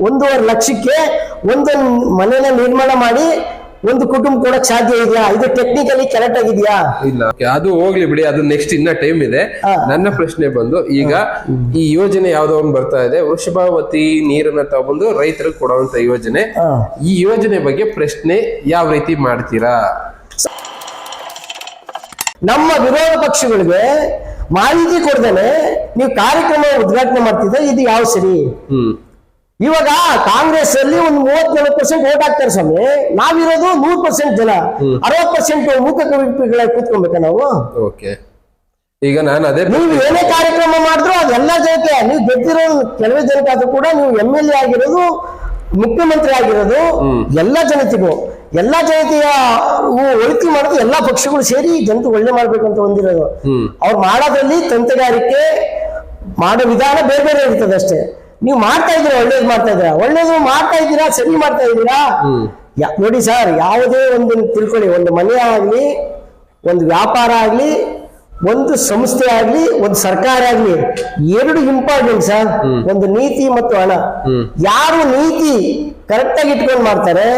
ಒಂದೂವರೆ ಲಕ್ಷಕ್ಕೆ ಒಂದು ಮನೆಯ ನಿರ್ಮಾಣ ಮಾಡಿ ಒಂದು ಕುಟುಂಬ ಕೂಡ ಸಾಧ್ಯ ಇದೆಯಾ? ಇದು ಟೆಕ್ನಿಕಲಿ ಕರೆಕ್ಟ್ ಆಗಿದೆಯಾ? ಇಲ್ಲ. ಅದು ಹೋಗ್ಲಿ ಬಿಡಿ ಅದು ನೆಕ್ಸ್ಟ್ ಇನ್ನ ಟೈಮ್ ಇದೆ. ನನ್ನ ಪ್ರಶ್ನೆ ಬಂದು ಈಗ ಈ ಯೋಜನೆ ಯಾವ್ದೋ ಒಂದು ಬರ್ತಾ ಇದೆ ವೃಷಭಾವತಿ ನೀರನ್ನ ತಗೊಂಡು ರೈತರಿಗೆ ಕೊಡುವಂತ ಯೋಜನೆ. ಈ ಯೋಜನೆ ಬಗ್ಗೆ ಪ್ರಶ್ನೆ ಯಾವ ರೀತಿ ಮಾಡ್ತೀರಾ? ನಮ್ಮ ವಿರೋಧ ಪಕ್ಷಗಳಿಗೆ ಮಾಹಿತಿ ಕೊಡ್ದೇನೆ ನೀವು ಕಾರ್ಯಕ್ರಮ ಉದ್ಘಾಟನೆ ಮಾಡ್ತಿದ್ರೆ ಇದು ಯಾವ ಸರಿ? ಹ್ಮ್. ಇವಾಗ ಕಾಂಗ್ರೆಸ್ ಅಲ್ಲಿ ಒಂದು ಮೂವತ್ನಾಲ್ಕು ಪರ್ಸೆಂಟ್ ವೋಟ್ ಹಾಕ್ತಾರೆ ಸ್ವಾಮಿ. ನಾವಿರೋದು ನೂರ್ ಪರ್ಸೆಂಟ್ ಜನ. ಅರವತ್ ಪರ್ಸೆಂಟ್ ಮೂಕ ಕವಿಗಳ ಕೂತ್ಕೊಬೇಕಾ ನಾವು? ಓಕೆ. ಈಗ ನಾನು ಅದೇ ನೀವು ಏನೇ ಕಾರ್ಯಕ್ರಮ ಮಾಡಿದ್ರು ಅದೆಲ್ಲ ಜನಕ್ಕೆ ನೀವು ಗೆದ್ದಿರೋ ಕೆಲವೇ ಜನಕ್ಕೆ ಆದ್ರೂ ಕೂಡ ನೀವು ಎಂ ಎಲ್ ಎ ಆಗಿರೋದು ಮುಖ್ಯಮಂತ್ರಿ ಆಗಿರೋದು ಎಲ್ಲ ಜನತೆಗೂ. ಎಲ್ಲ ಜನತೆಯ ಒಳಿತು ಮಾಡೋದು ಎಲ್ಲಾ ಪಕ್ಷಗಳು ಸೇರಿ ಜನತೆ ಒಳ್ಳೆ ಮಾಡ್ಬೇಕಂತ ಹೊಂದಿರೋದು. ಅವ್ರು ಮಾಡೋದ್ರಲ್ಲಿ ತಂತ್ರಗಾರಿಕೆ ಮಾಡೋ ವಿಧಾನ ಬೇರೆ ಬೇರೆ ಇರ್ತದೆ ಅಷ್ಟೇ. ನೀವು ಮಾಡ್ತಾ ಇದ್ದೀರಾ ಒಳ್ಳೇದು ಮಾಡ್ತಾ ಇದ್ದೀರಾ? ಒಳ್ಳೇದು ಮಾಡ್ತಾ ಇದ್ದೀರಾ ಸರಿ ಮಾಡ್ತಾ ಇದ್ದೀರಾ? ನೋಡಿ ಸರ್ ಯಾವುದೇ ಒಂದು ತಿಳ್ಕೊಳ್ಳಿ ಒಂದು ಮನೆ ಆಗಲಿ ಒಂದು ವ್ಯಾಪಾರ ಆಗಲಿ ಒಂದು ಸಂಸ್ಥೆ ಆಗ್ಲಿ ಒಂದು ಸರ್ಕಾರ ಆಗ್ಲಿ ಎರಡು ಇಂಪಾರ್ಟೆಂಟ್ ಸರ್. ಒಂದು ನೀತಿ ಮತ್ತು ಹಣ. ಯಾರು ನೀತಿ ಕರೆಕ್ಟ್ ಆಗಿ ಇಟ್ಕೊಂಡು ಮಾಡ್ತಾರೆ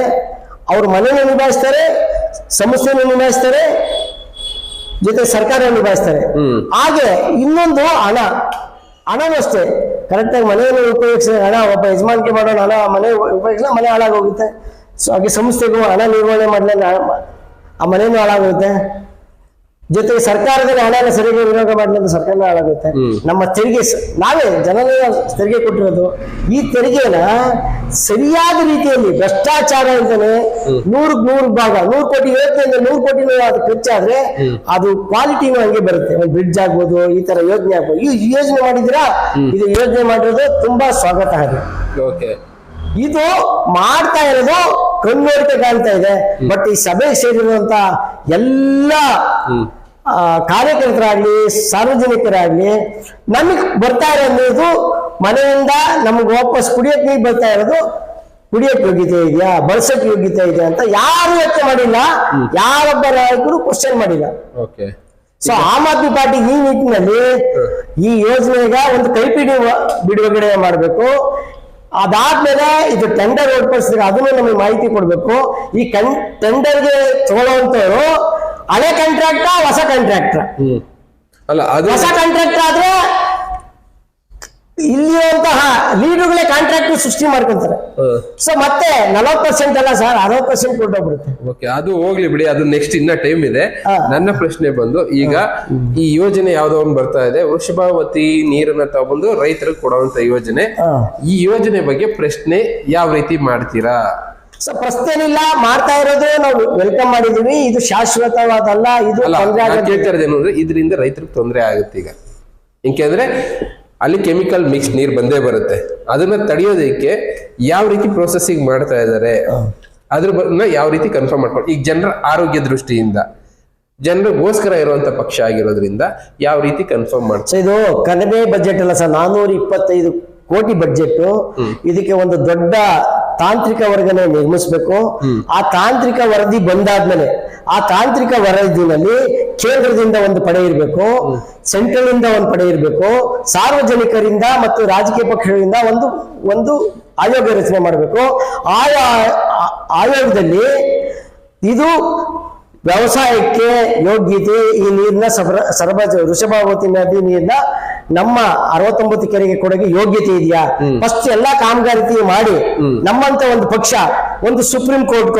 ಅವ್ರ ಮನೆಯನ್ನು ನಿಭಾಯಿಸ್ತಾರೆ ಸಂಸ್ಥೆಯನ್ನು ನಿಭಾಯಿಸ್ತಾರೆ ಜೊತೆ ಸರ್ಕಾರ ನಿಭಾಯಿಸ್ತಾರೆ. ಹಾಗೆ ಇನ್ನೊಂದು ಹಣ. ಹಣನೂ ಅಷ್ಟೇ. ಕರೆಕ್ಟಾಗಿ ಮನೆಯನ್ನು ಉಪಯೋಗಿಸಿ ಹಣ ಒಬ್ಬ ಯಜಮಾನಿಕೆ ಮಾಡೋಣ, ಹಣ ಮನೆ ಉಪಯೋಗಿಸಿಲ್ಲ, ಮನೆ ಹಾಳಾಗೋಗುತ್ತೆ. ಸೊ ಹಾಗೆ ಸಂಸ್ಥೆಗೂ ಹಣ ನಿರ್ವಹಣೆ ಮಾಡಲಿಲ್ಲ, ಆ ಮನೆಯೂ ಹಾಳಾಗುತ್ತೆ ಜೊತೆಗೆ ಸರ್ಕಾರದಲ್ಲಿ ಹಣನ ಸರಿಯಾಗಿ ವಿನಿಯೋಗ ಮಾಡಲಿಲ್ಲ ಸರ್ಕಾರ ಹಾಳಾಗುತ್ತೆ. ನಮ್ಮ ತೆರಿಗೆ ನಾವೇ ಜನನೇ ತೆರಿಗೆ ಕೊಟ್ಟಿರೋದು. ಈ ತೆರಿಗೆನ ಸರಿಯಾದ ರೀತಿಯಲ್ಲಿ ಭ್ರಷ್ಟಾಚಾರ ಅಂತಾನೆ ನೂರಕ್ ನೂರು ಭಾಗ ನೂರು ಕೋಟಿ ಯೋಜನೆ ನೂರು ಕೋಟಿ ಅದು ಖರ್ಚಾದ್ರೆ ಅದು ಕ್ವಾಲಿಟಿನೂ ಹಂಗೆ ಬರುತ್ತೆ. ಒಂದು ಬ್ರಿಡ್ಜ್ ಆಗ್ಬೋದು ಈ ತರ ಯೋಜನೆ ಆಗ್ಬೋದು. ಈ ಯೋಜನೆ ಮಾಡಿದಿರಾ ಇದು ಯೋಜನೆ ಮಾಡಿರೋದು ತುಂಬಾ ಸ್ವಾಗತ ಆಗಿದೆ ಓಕೆ. ಇದು ಮಾಡ್ತಾ ಇರೋದು ಕಣ್ಣೋರಿಕೆ ಕಾಣ್ತಾ ಇದೆ. ಬಟ್ ಈ ಸಭೆಗೆ ಸೇರಿರುವಂತ ಎಲ್ಲ ಕಾರ್ಯಕರ್ತರಾಗ್ಲಿ ಸಾರ್ವಜನಿಕರಾಗ್ಲಿ ನಮಗ್ ಬರ್ತಾ ಇರೋದು ಮನೆಯಿಂದ ನಮ್ಗೆ ವಾಪಸ್ ಕುಡಿಯೋಕೆ ನೀರು ಬರ್ತಾ ಇರೋದು ಕುಡಿಯೋಕ್ ಯೋಗ್ಯತೆ ಇದೆಯಾ ಬಳಸಕ್ ಯೋಗ್ಯತೆ ಇದೆ ಅಂತ ಯಾರು ಯೋಚನೆ ಮಾಡಿಲ್ಲ. ಯಾರೊಬ್ಬ ನಾಯಕರು ಕ್ವಶನ್ ಮಾಡಿಲ್ಲ. Okay. So Aam Aadmi Party ಈ ನಿಟ್ಟಿನಲ್ಲಿ ಈ ಯೋಜನೆಗ ಒಂದು ಕೈಪಿಡಿ ಪಿಡಿ ಬಿಡುಗಡೆ ಮಾಡಬೇಕು. ಅದಾದ್ಮೇಲೆ ಇದು ಟೆಂಡರ್ ಏರ್ಪಡಿಸಿದ್ರೆ ಅದನ್ನು ನಮಗೆ ಮಾಹಿತಿ ಕೊಡಬೇಕು. ಈ ಕನ್ ಟೆಂಡರ್ಗೆ ತಗೊಳ್ಳುವಂತವ್ರು ಹಳೆ ಕಾಂಟ್ರಾಕ್ಟ ಹೊಸ ಕಾಂಟ್ರಾಕ್ಟರ್ ಹ್ಮ್. ಅಲ್ಲ ಅದು ಹೊಸ ಕಾಂಟ್ರಾಕ್ಟರ್ ಆದ್ರೆ ಇಲ್ಲಿರುವಂತಹ ಲೀಡರ್ಗಳೇ ಕಾಂಟ್ರಾಕ್ಟ್ ಸೃಷ್ಟಿ ಮಾಡ್ಕೊಂತಾರೆ. ಸೊ ಮತ್ತೆ ನಲವತ್ತು ಪರ್ಸೆಂಟ್ ಅಲ್ಲ ಸರ್ ಅರವತ್ ಪರ್ಸೆಂಟ್ ಕೊಟ್ಟೋಗ್ಬಿಡುತ್ತೆ. ಓಕೆ ಅದು ಹೋಗ್ಲಿ ಬಿಡಿ ಅದು ನೆಕ್ಸ್ಟ್ ಇನ್ನ ಟೈಮ್ ಇದೆ. ನನ್ನ ಪ್ರಶ್ನೆ ಬಂದು ಈಗ ಈ ಯೋಜನೆ ಯಾವ್ದೋ ಒಂದು ಬರ್ತಾ ಇದೆ ವೃಷಭಾವತಿ ನೀರನ್ನ ತಗೊಂಡು ರೈತರಿಗೆ ಕೊಡುವಂತ ಯೋಜನೆ. ಈ ಯೋಜನೆ ಬಗ್ಗೆ ಪ್ರಶ್ನೆ ಯಾವ ರೀತಿ ಮಾಡ್ತೀರಾ? ಸೊ ಪ್ರಶ್ನೆನಿಲ್ಲ ಮಾಡ್ತಾ ಇರೋದು ನಾವು ವೆಲ್ಕಮ್ ಮಾಡಿದೀವಿ. ಇದು ಶಾಶ್ವತವಾದಲ್ಲ ಇದು ಅಲ್ಲ ತೊಂದ್ರೆ ಇದರಿಂದ ರೈತರಿಗೆ ತೊಂದರೆ ಆಗುತ್ತೆ ಈಗ. ಏಕೆಂದ್ರೆ ಅಲ್ಲಿ ಕೆಮಿಕಲ್ ಮಿಕ್ಸ್ ನೀರ್ ಬಂದೇ ಬರುತ್ತೆ. ಅದನ್ನ ತಡೆಯೋದಕ್ಕೆ ಯಾವ ರೀತಿ ಪ್ರೊಸೆಸಿಂಗ್ ಮಾಡ್ತಾ ಇದ್ದಾರೆ ಅದ್ರ ಬಗ್ಗೆ ಯಾವ ರೀತಿ ಕನ್ಫರ್ಮ್ ಮಾಡ್ಕೊಂಡು ಈಗ ಜನರ ಆರೋಗ್ಯ ದೃಷ್ಟಿಯಿಂದ ಜನರಿಗೋಸ್ಕರ ಇರುವಂತ ಪಕ್ಷ ಆಗಿರೋದ್ರಿಂದ ಯಾವ ರೀತಿ ಕನ್ಫರ್ಮ್ ಮಾಡ್ತಾರೆ ಇದು ಕಡಿಮೆ ಬಜೆಟ್ ಅಲ್ಲ ಸರ್ ನಾನೂರ ಇಪ್ಪತ್ತೈದು ಕೋಟಿ ಬಜೆಟ್ ಇದಕ್ಕೆ ಒಂದು ದೊಡ್ಡ ತಾಂತ್ರಿಕ ವರ್ಗನೆ ನಿರ್ಮಿಸಬೇಕು. ಆ ತಾಂತ್ರಿಕ ವರದಿ ಬಂದಾದ್ಮೇಲೆ ಆ ತಾಂತ್ರಿಕ ವರದಿನಲ್ಲಿ ಕೇಂದ್ರದಿಂದ ಒಂದು ಪಡೆ ಇರಬೇಕು ಸೆಂಟ್ರಲ್ ಇಂದ ಒಂದು ಪಡೆ ಇರಬೇಕು ಸಾರ್ವಜನಿಕರಿಂದ ಮತ್ತು ರಾಜಕೀಯ ಪಕ್ಷಗಳಿಂದ ಒಂದು ಒಂದು ಆಯೋಗ ರಚನೆ ಮಾಡಬೇಕು. ಆಯಾ ಆಯೋಗದಲ್ಲಿ ಇದು ವ್ಯವಸಾಯಕ್ಕೆ ಯೋಗ್ಯತೆ ಈ ನೀರಿನ ಸಬ್ರ ಸರಬರಾಜು ವೃಷಭಾವತಿ ನದಿ ನೀರಿನ ನಮ್ಮ ಅರವತ್ತೊಂಬತ್ತು ಕೆರೆಗೆ ಕೊಡಗೆ ಯೋಗ್ಯತೆ ಇದೆಯಾ? ಫಸ್ಟ್ ಎಲ್ಲಾ ಕಾಮಗಾರಿ ಮಾಡಿ ನಮ್ಮಂತ ಒಂದು ಪಕ್ಷ ಒಂದು ಸುಪ್ರೀಂ ಕೋರ್ಟ್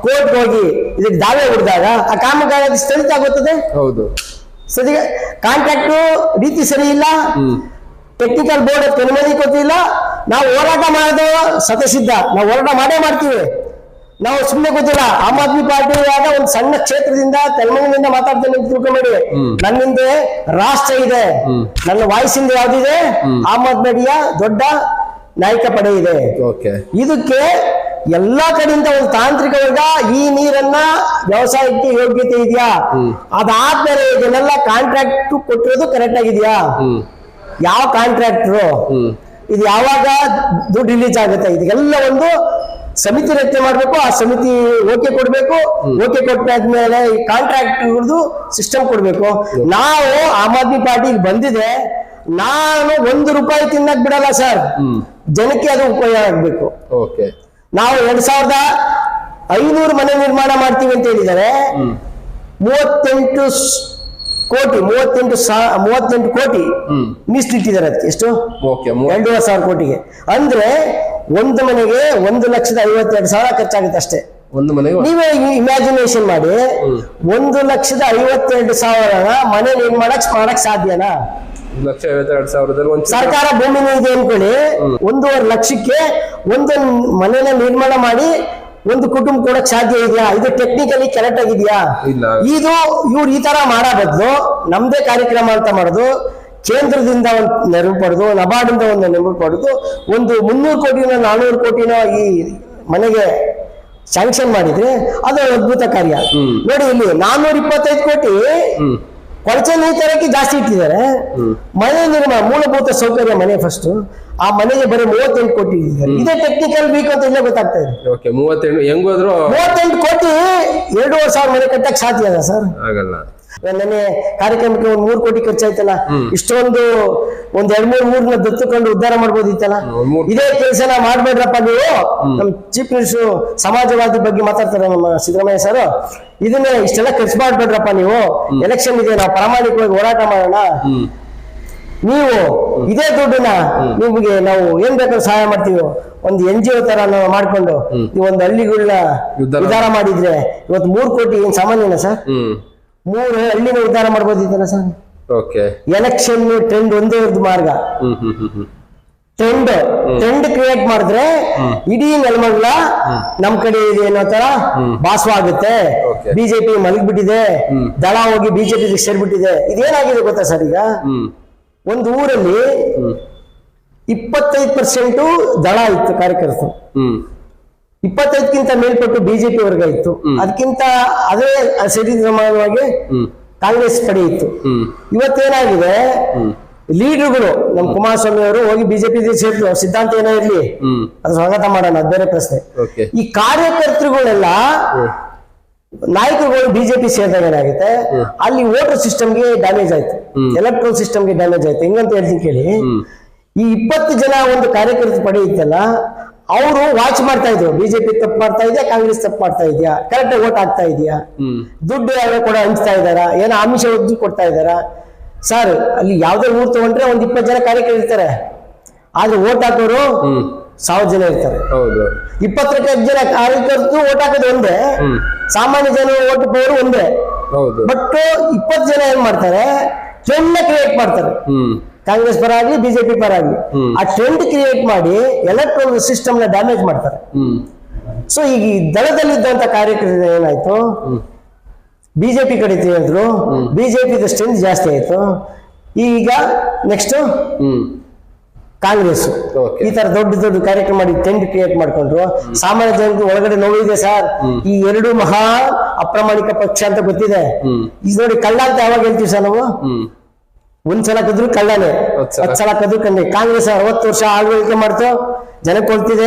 ಕೋರ್ಟ್ ಹೋಗಿ ಇದಕ್ಕೆ ದಾವೆ ಹೊಡೆದಾಗ ಆ ಕಾಮಗಾರಿ ಸ್ಥಳಿತ ಆಗುತ್ತದೆ? ಹೌದು. ಸರಿ ಕಾಂಟ್ರಾಕ್ಟ್ ರೀತಿ ಸರಿ ಇಲ್ಲ. ಟೆಕ್ನಿಕಲ್ ಬೋರ್ಡ್ ಅನುಮತಿ ಕೊಟ್ಟಿಲ್ಲ. ನಾವು ಹೋರಾಟ ಮಾಡೋದು ಸತಸಿದ್ಧ ನಾವು ಹೋರಾಟ ಮಾಡೇ ಮಾಡ್ತೀವಿ. ನಾವು ಸುಮ್ಮನೆ ಗೊತ್ತಿಲ್ಲ ಆಮ್ ಆದ್ಮಿ ಪಾರ್ಟಿ ಒಂದು ಸಣ್ಣ ಕ್ಷೇತ್ರದಿಂದ ತೆಲಂಗಾಣದಿಂದ ಮಾತಾಡ್ತೇನೆ ತಿಳ್ಕೊಂಬೇಡಿ. ನನ್ನ ಹಿಂದೆ ರಾಷ್ಟ್ರ ಇದೆ. ನನ್ನ ವಾಯ್ಸಿಂದ ಯಾವ್ದಿದೆ? ಆಮ್ ಆದ್ಮಿಯ ದೊಡ್ಡ ನಾಯಕ ಪಡೆ ಇದೆ. ಓಕೆ. ಇದಕ್ಕೆ ಎಲ್ಲಾ ಕಡೆಯಿಂದ ಒಂದು ತಾಂತ್ರಿಕ ವರ್ಗ ಈ ನೀರನ್ನ ವ್ಯವಸಾಯಕ್ಕೆ ಯೋಗ್ಯತೆ ಇದೆಯಾ? ಅದಾದ್ಮೇಲೆ ಇದನ್ನೆಲ್ಲ ಕಾಂಟ್ರಾಕ್ಟ್ ಕೊಟ್ಟಿರೋದು ಕರೆಕ್ಟ್ ಆಗಿದೆಯಾ? ಯಾವ ಕಾಂಟ್ರಾಕ್ಟ್ರು ಇದು ಯಾವಾಗ ದುಡ್ಡು ರಿಲೀಸ್ ಆಗುತ್ತೆ? ಇದೆಲ್ಲ ಒಂದು ಸಮಿತಿ ರಚನೆ ಮಾಡಬೇಕು ಆ ಸಮಿತಿ ಓಕೆ ಕೊಡಬೇಕು. ಓಕೆ ಕೊಟ್ಟಾದ್ಮೇಲೆ ಈ ಕಾಂಟ್ರಾಕ್ಟ್ ಸಿಸ್ಟಮ್ ಕೊಡಬೇಕು. ನಾವು ಆಮ್ ಆದ್ಮಿ ಪಾರ್ಟಿಗೆ ಬಂದಿದೆ ನಾನು ಒಂದು ರೂಪಾಯಿ ತಿನ್ನಕ್ ಬಿಡಲ್ಲ ಸರ್. ಜನಕ್ಕೆ ಅದು ಉಪಯೋಗ ಆಗ್ಬೇಕು. ಓಕೆ. ನಾವು ಎರಡ್ ಸಾವಿರದ ಐನೂರು ಮನೆ ನಿರ್ಮಾಣ ಮಾಡ್ತೀವಿ ಅಂತ ಹೇಳಿದ್ದಾರೆ. ಮೂವತ್ತೆಂಟು ಕೋಟಿ ಮೂವತ್ತೆಂಟು ಸಾ ಮೂವತ್ತೆಂಟು ಕೋಟಿ ಮೀಸಲಿಟ್ಟಿದ್ದಾರೆ ಅದಕ್ಕೆ. ಎಷ್ಟು? ಓಕೆ ಎರಡೂವರೆ ಸಾವಿರ ಕೋಟಿಗೆ. ಅಂದ್ರೆ ಒಂದು ಮನೆಗೆ ಒಂದು ಲಕ್ಷದ ಐವತ್ತೆರಡು ಸಾವಿರ ಖರ್ಚಾಗುತ್ತೆ ಅಷ್ಟೇ. ಒಂದು ಮನೆಗೆ ನೀವೇ ಇಮ್ಯಾಜಿನೇಷನ್ ಮಾಡಿ ಒಂದು ಲಕ್ಷದ ಐವತ್ತೆರಡು ಸಾವಿರ ಮನೆ ನಿರ್ಮಾಣಕ್ ಮಾಡಕ್ ಸಾಧ್ಯನಾ? ಒಂದು ಲಕ್ಷ ಐವತ್ತೆರಡು ಸಾವಿರದಲ್ಲಿ ಒಂದು ಸರ್ಕಾರ ಭೂಮಿನ ಇದೆ ಅನ್ಕೊಳ್ಳಿ. ಒಂದೂವರೆ ಲಕ್ಷಕ್ಕೆ ಒಂದೊಂದು ಮನೆನ ನಿರ್ಮಾಣ ಮಾಡಿ ಒಂದು ಕುಟುಂಬ ಕೊಡಕ್ ಸಾಧ್ಯ ಇದೆಯಾ? ಇದು ಟೆಕ್ನಿಕಲಿ ಕರೆಕ್ಟ್ ಆಗಿದೆಯಾ? ಇದು ಇವ್ರು ಈ ತರ ಮಾಡೋ ಬದಲು ನಮ್ದೇ ಕಾರ್ಯಕ್ರಮ ಅಂತ ಮಾಡೋದು. ಕೇಂದ್ರದಿಂದ ಒಂದು ನೆರವು ಪಡೆದು ನಬಾರ್ಡಿಂದ ಒಂದು ನೆರವು ಪಡೆದು ಒಂದು ಮುನ್ನೂರು ಕೋಟಿನೋ ನಾನೂರು ಕೋಟಿನೋ ಈ ಮನೆಗೆ ಸ್ಯಾಂಕ್ಷನ್ ಮಾಡಿದ್ರೆ ಅದು ಅದ್ಭುತ ಕಾರ್ಯ. ನೋಡಿ ಇಲ್ಲಿ ನಾನ್ನೂರ ಇಪ್ಪತ್ತೈದು ಕೋಟಿ ಕೊಳಚೆ ನೀರು ತರಕ್ಕೆ ಜಾಸ್ತಿ ಇಟ್ಟಿದ್ದಾರೆ. ಮನೆ ನಿರ್ಮಾಣ ಮೂಲಭೂತ ಸೌಕರ್ಯ ಮನೆ ಫಸ್ಟ್ ಆ ಮನೆಗೆ ಬರೀ ಮೂವತ್ತೆಂಟು ಕೋಟಿ ಇಟ್ಟಿದ್ದಾರೆ ಇದೇ ಟೆಕ್ನಿಕಲ್ ವೀಕ್ ಅಂತ ಇಲ್ಲೇ ಗೊತ್ತಾಗ್ತಾ ಇದೆ. ಓಕೆ ಮೂವತ್ತೆಂಟು ಹೆಂಗೋದ್ರು ಮೂವತ್ತೆಂಟು ಕೋಟಿ ಎರಡೂವರೆ ಸಾವಿರ ಮನೆ ಕಟ್ಟಕ್ಕೆ ಸಾಧ್ಯ ಅಲ್ಲ ಸರ್. ಆಗಲ್ಲ. ನೆನ್ನೆ ಕಾರ್ಯಕ್ರಮಕ್ಕೆ ಒಂದ್ ಮೂರ್ ಕೋಟಿ ಖರ್ಚಾಯ್ತಲ್ಲ? ಇಷ್ಟೊಂದು ಒಂದ್ ಎರಡ್ ಮೂರ್ ಮೂರ್ನ ದತ್ತುಕೊಂಡು ಉದ್ಧಾರ ಮಾಡ್ಬೋದಿತ್ತಲ್ಲ? ಇದೇ ಕೆಲಸನ ಮಾಡ್ಬೇಡ್ರಪ್ಪ ನೀವು. ನಮ್ ಚೀಫ್ ಮಿನಿಸ್ಟರ್ ಸಮಾಜವಾದಿ ಬಗ್ಗೆ ಮಾತಾಡ್ತಾರೆ ನಮ್ಮ ಸಿದ್ದರಾಮಯ್ಯ ಸರ್. ಇದನ್ನ ಇಷ್ಟೆಲ್ಲ ಖರ್ಚು ಮಾಡ್ಬೇಡ್ರಪ್ಪ ನೀವು. ಎಲೆಕ್ಷನ್ ಇದೆ ನಾವು ಪ್ರಾಮಾಣಿಕವಾಗಿ ಹೋರಾಟ ಮಾಡೋಣ. ನೀವು ಇದೇ ದುಡ್ಡನ್ನ ನಿಮ್ಗೆ ನಾವು ಏನ್ ಬೇಕಾದ್ರೂ ಸಹಾಯ ಮಾಡ್ತೀವಿ. ಒಂದು ಎನ್ ಜಿ ಒ ತರ ನಾವು ಮಾಡ್ಕೊಂಡು ಈ ಒಂದು ಹಳ್ಳಿಗಳನ್ನ ಉದ್ಧಾರ- ಮಾಡಿದ್ರೆ ಇವತ್ತು ಮೂರ್ ಕೋಟಿ ಏನ್ ಸಾಮಾನ್ಯನ ಸರ್? ಮೂರು ಹಳ್ಳಿನ ಉದ್ಧಾರ ಮಾಡ್ಬೋದಿತ್ತಲ್ಲ ಸರ್ ಓಕೆ. ಎಲೆಕ್ಷನ್ ಟ್ರೆಂಡ್ ಒಂದೇ ಒಂದು ಮಾರ್ಗ. ಹ್ಮ್ ಹ್ಮ್ ಹ್ಮ್ ಹ್ಮ್. ಟ್ರೆಂಡ್ ಟ್ರೆಂಡ್ ಕ್ರಿಯೇಟ್ ಮಾಡಿದ್ರೆ ಇಡೀ ನೆಲಮಂಗಲ ನಮ್ ಕಡೆ ಇದೆ ಅನ್ನೋ ತರ ಭಾಸವ ಆಗುತ್ತೆ. ಬಿಜೆಪಿ ಮಲಗ್ಬಿಟ್ಟಿದೆ. ದಳ ಹೋಗಿ ಬಿಜೆಪಿ ಸೇರ್ಬಿಟ್ಟಿದೆ. ಇದೇನಾಗಿದೆ ಗೊತ್ತಾ ಸರ್ ಈಗ? ಒಂದು ಊರಲ್ಲಿ ಇಪ್ಪತ್ತೈದು ಪರ್ಸೆಂಟು ದಳ ಇತ್ತು ಕಾರ್ಯಕರ್ತರು. ಇಪ್ಪತ್ತೈದಕ್ಕಿಂತ ಮೇಲ್ಪಟ್ಟು ಬಿಜೆಪಿ ವರ್ಗ ಇತ್ತು. ಅದಕ್ಕಿಂತ ಅದೇ ಸರಿ ಸಮಾನವಾಗಿ ಕಾಂಗ್ರೆಸ್ ಪಡೆ ಇತ್ತು. ಇವತ್ತೇನಾಗಿದೆ? ಲೀಡರ್ಗಳು ನಮ್ಮ ಕುಮಾರಸ್ವಾಮಿ ಅವರು ಹೋಗಿ ಬಿಜೆಪಿ ಸೇರಿದ್ರು ಸಿದ್ಧಾಂತ ಏನೋ ಇರ್ಲಿ. ಅದು ಸ್ವಾಗತ ಮಾಡೋಣ ಅದು ಬೇರೆ ಪ್ರಶ್ನೆ. ಈ ಕಾರ್ಯಕರ್ತರುಗಳೆಲ್ಲ ನಾಯಕರುಗಳು ಬಿಜೆಪಿ ಸೇರಿದಾಗ ಏನಾಗುತ್ತೆ? ಅಲ್ಲಿ ವೋಟರ್ ಸಿಸ್ಟಮ್ಗೆ ಡ್ಯಾಮೇಜ್ ಆಯ್ತು. ಎಲೆಕ್ಟ್ರಲ್ ಸಿಸ್ಟಮ್ಗೆ ಡ್ಯಾಮೇಜ್ ಆಯ್ತು. ಹೆಂಗಂತ ಹೇಳ್ತೀನಿ ಕೇಳಿ. ಈ ಇಪ್ಪತ್ತು ಜನ ಒಂದು ಕಾರ್ಯಕರ್ತ ಪಡೆ ಇತ್ತಲ್ಲ ಅವರು ವಾಚ್ ಮಾಡ್ತಾ ಇದ್ರು. ಬಿಜೆಪಿ ತಪ್ಪು ಮಾಡ್ತಾ ಇದೆಯಾ? ಕಾಂಗ್ರೆಸ್ ತಪ್ಪು ಮಾಡ್ತಾ ಇದೆಯಾ? ಕರೆಕ್ಟ್ ವೋಟ್ ಆಗ್ತಾ ಇದೆಯಾ? ದುಡ್ಡು ಯಾರೋ ಕೂಡ ಹಂಚ್ತಾ ಇದ್ದಾರಾ? ಏನೋ ಆಮಿಷ ಒದ್ದು ಕೊಡ್ತಾ ಇದ್ದಾರಾ? ಸರ್ ಅಲ್ಲಿ ಯಾವ್ದೇ ಊರು ತಗೊಂಡ್ರೆ ಒಂದ್ ಇಪ್ಪತ್ತು ಜನ ಕಾರ್ಯಕರ್ತರು ಇರ್ತಾರೆ. ಆದ್ರೆ ಓಟ್ ಹಾಕೋರು ಸಾವಿರ ಜನ ಇರ್ತಾರೆ. ಹೌದು. ಇಪ್ಪತ್ತೈದು ಜನ ಕಾರ್ಯಕರ್ತರು ಓಟ್ ಹಾಕೋದು ಒಂದೇ. ಸಾಮಾನ್ಯ ಜನ ಓಟ್ ಹೋಗೋರು ಒಂದೇ. ಬಟ್ ಇಪ್ಪತ್ತು ಜನ ಏನ್ ಮಾಡ್ತಾರೆ? ಟ್ರೆಂಡ್ ಕ್ರಿಯೇಟ್ ಮಾಡ್ತಾರೆ. ಕಾಂಗ್ರೆಸ್ ಪರ ಆಗ್ಲಿ ಬಿಜೆಪಿ ಪರ ಆಗ್ಲಿ ಆ ಟ್ರೆಂಡ್ ಕ್ರಿಯೇಟ್ ಮಾಡಿ ಎಲೆಕ್ಟ್ರಾನಿಕ್ ಸಿಸ್ಟಮ್ನ ಡ್ಯಾಮೇಜ್ ಮಾಡ್ತಾರೆ. ಸೊ ಈಗ ಈ ದಳದಲ್ಲಿದ್ದಂತ ಕಾರ್ಯಕರ್ತರು ಏನಾಯ್ತು? ಬಿಜೆಪಿ ಕಡೆ ತಿಳಿದ್ರು. ಬಿಜೆಪಿ ಸ್ಟ್ರೆಂತ್ ಜಾಸ್ತಿ ಆಯ್ತು. ಈಗ ನೆಕ್ಸ್ಟ್ ಕಾಂಗ್ರೆಸ್. ಈ ತರ ದೊಡ್ಡ ದೊಡ್ಡ ಕಾರ್ಯಕ್ರಮ ಮಾಡಿ ಟೆಂಟ್ ಕ್ರಿಯೇಟ್ ಮಾಡ್ಕೊಂಡ್ರು. ಸಾಮಾನ್ಯ ಜನರು ಒಳಗಡೆ ನೋವಿದೆ ಸರ್. ಈ ಎರಡು ಮಹಾ ಅಪ್ರಾಮಾಣಿಕ ಪಕ್ಷ ಅಂತ ಗೊತ್ತಿದೆ. ಇದು ಈಗ ನೋಡಿ ಕಳ್ಳ ಅಂತ ಯಾವಾಗ ಹೇಳ್ತೀವಿ ಸರ್ ನಾವು? ಹ್ಮ್ ಒಂದ್ಸಲ ಕದ್ರು ಕಳ್ಳನೆ ಹತ್ ಸಲ. ಸಲ ಕದ್ರು ಕಣ್ಣೆ ಕಾಂಗ್ರೆಸ್ ಅರವತ್ತು ವರ್ಷ ಆಳ್ವಳಿಕೆ ಮಾಡ್ತು ಜನಕ್ಕೆ ಕೊಡ್ತಿದೆ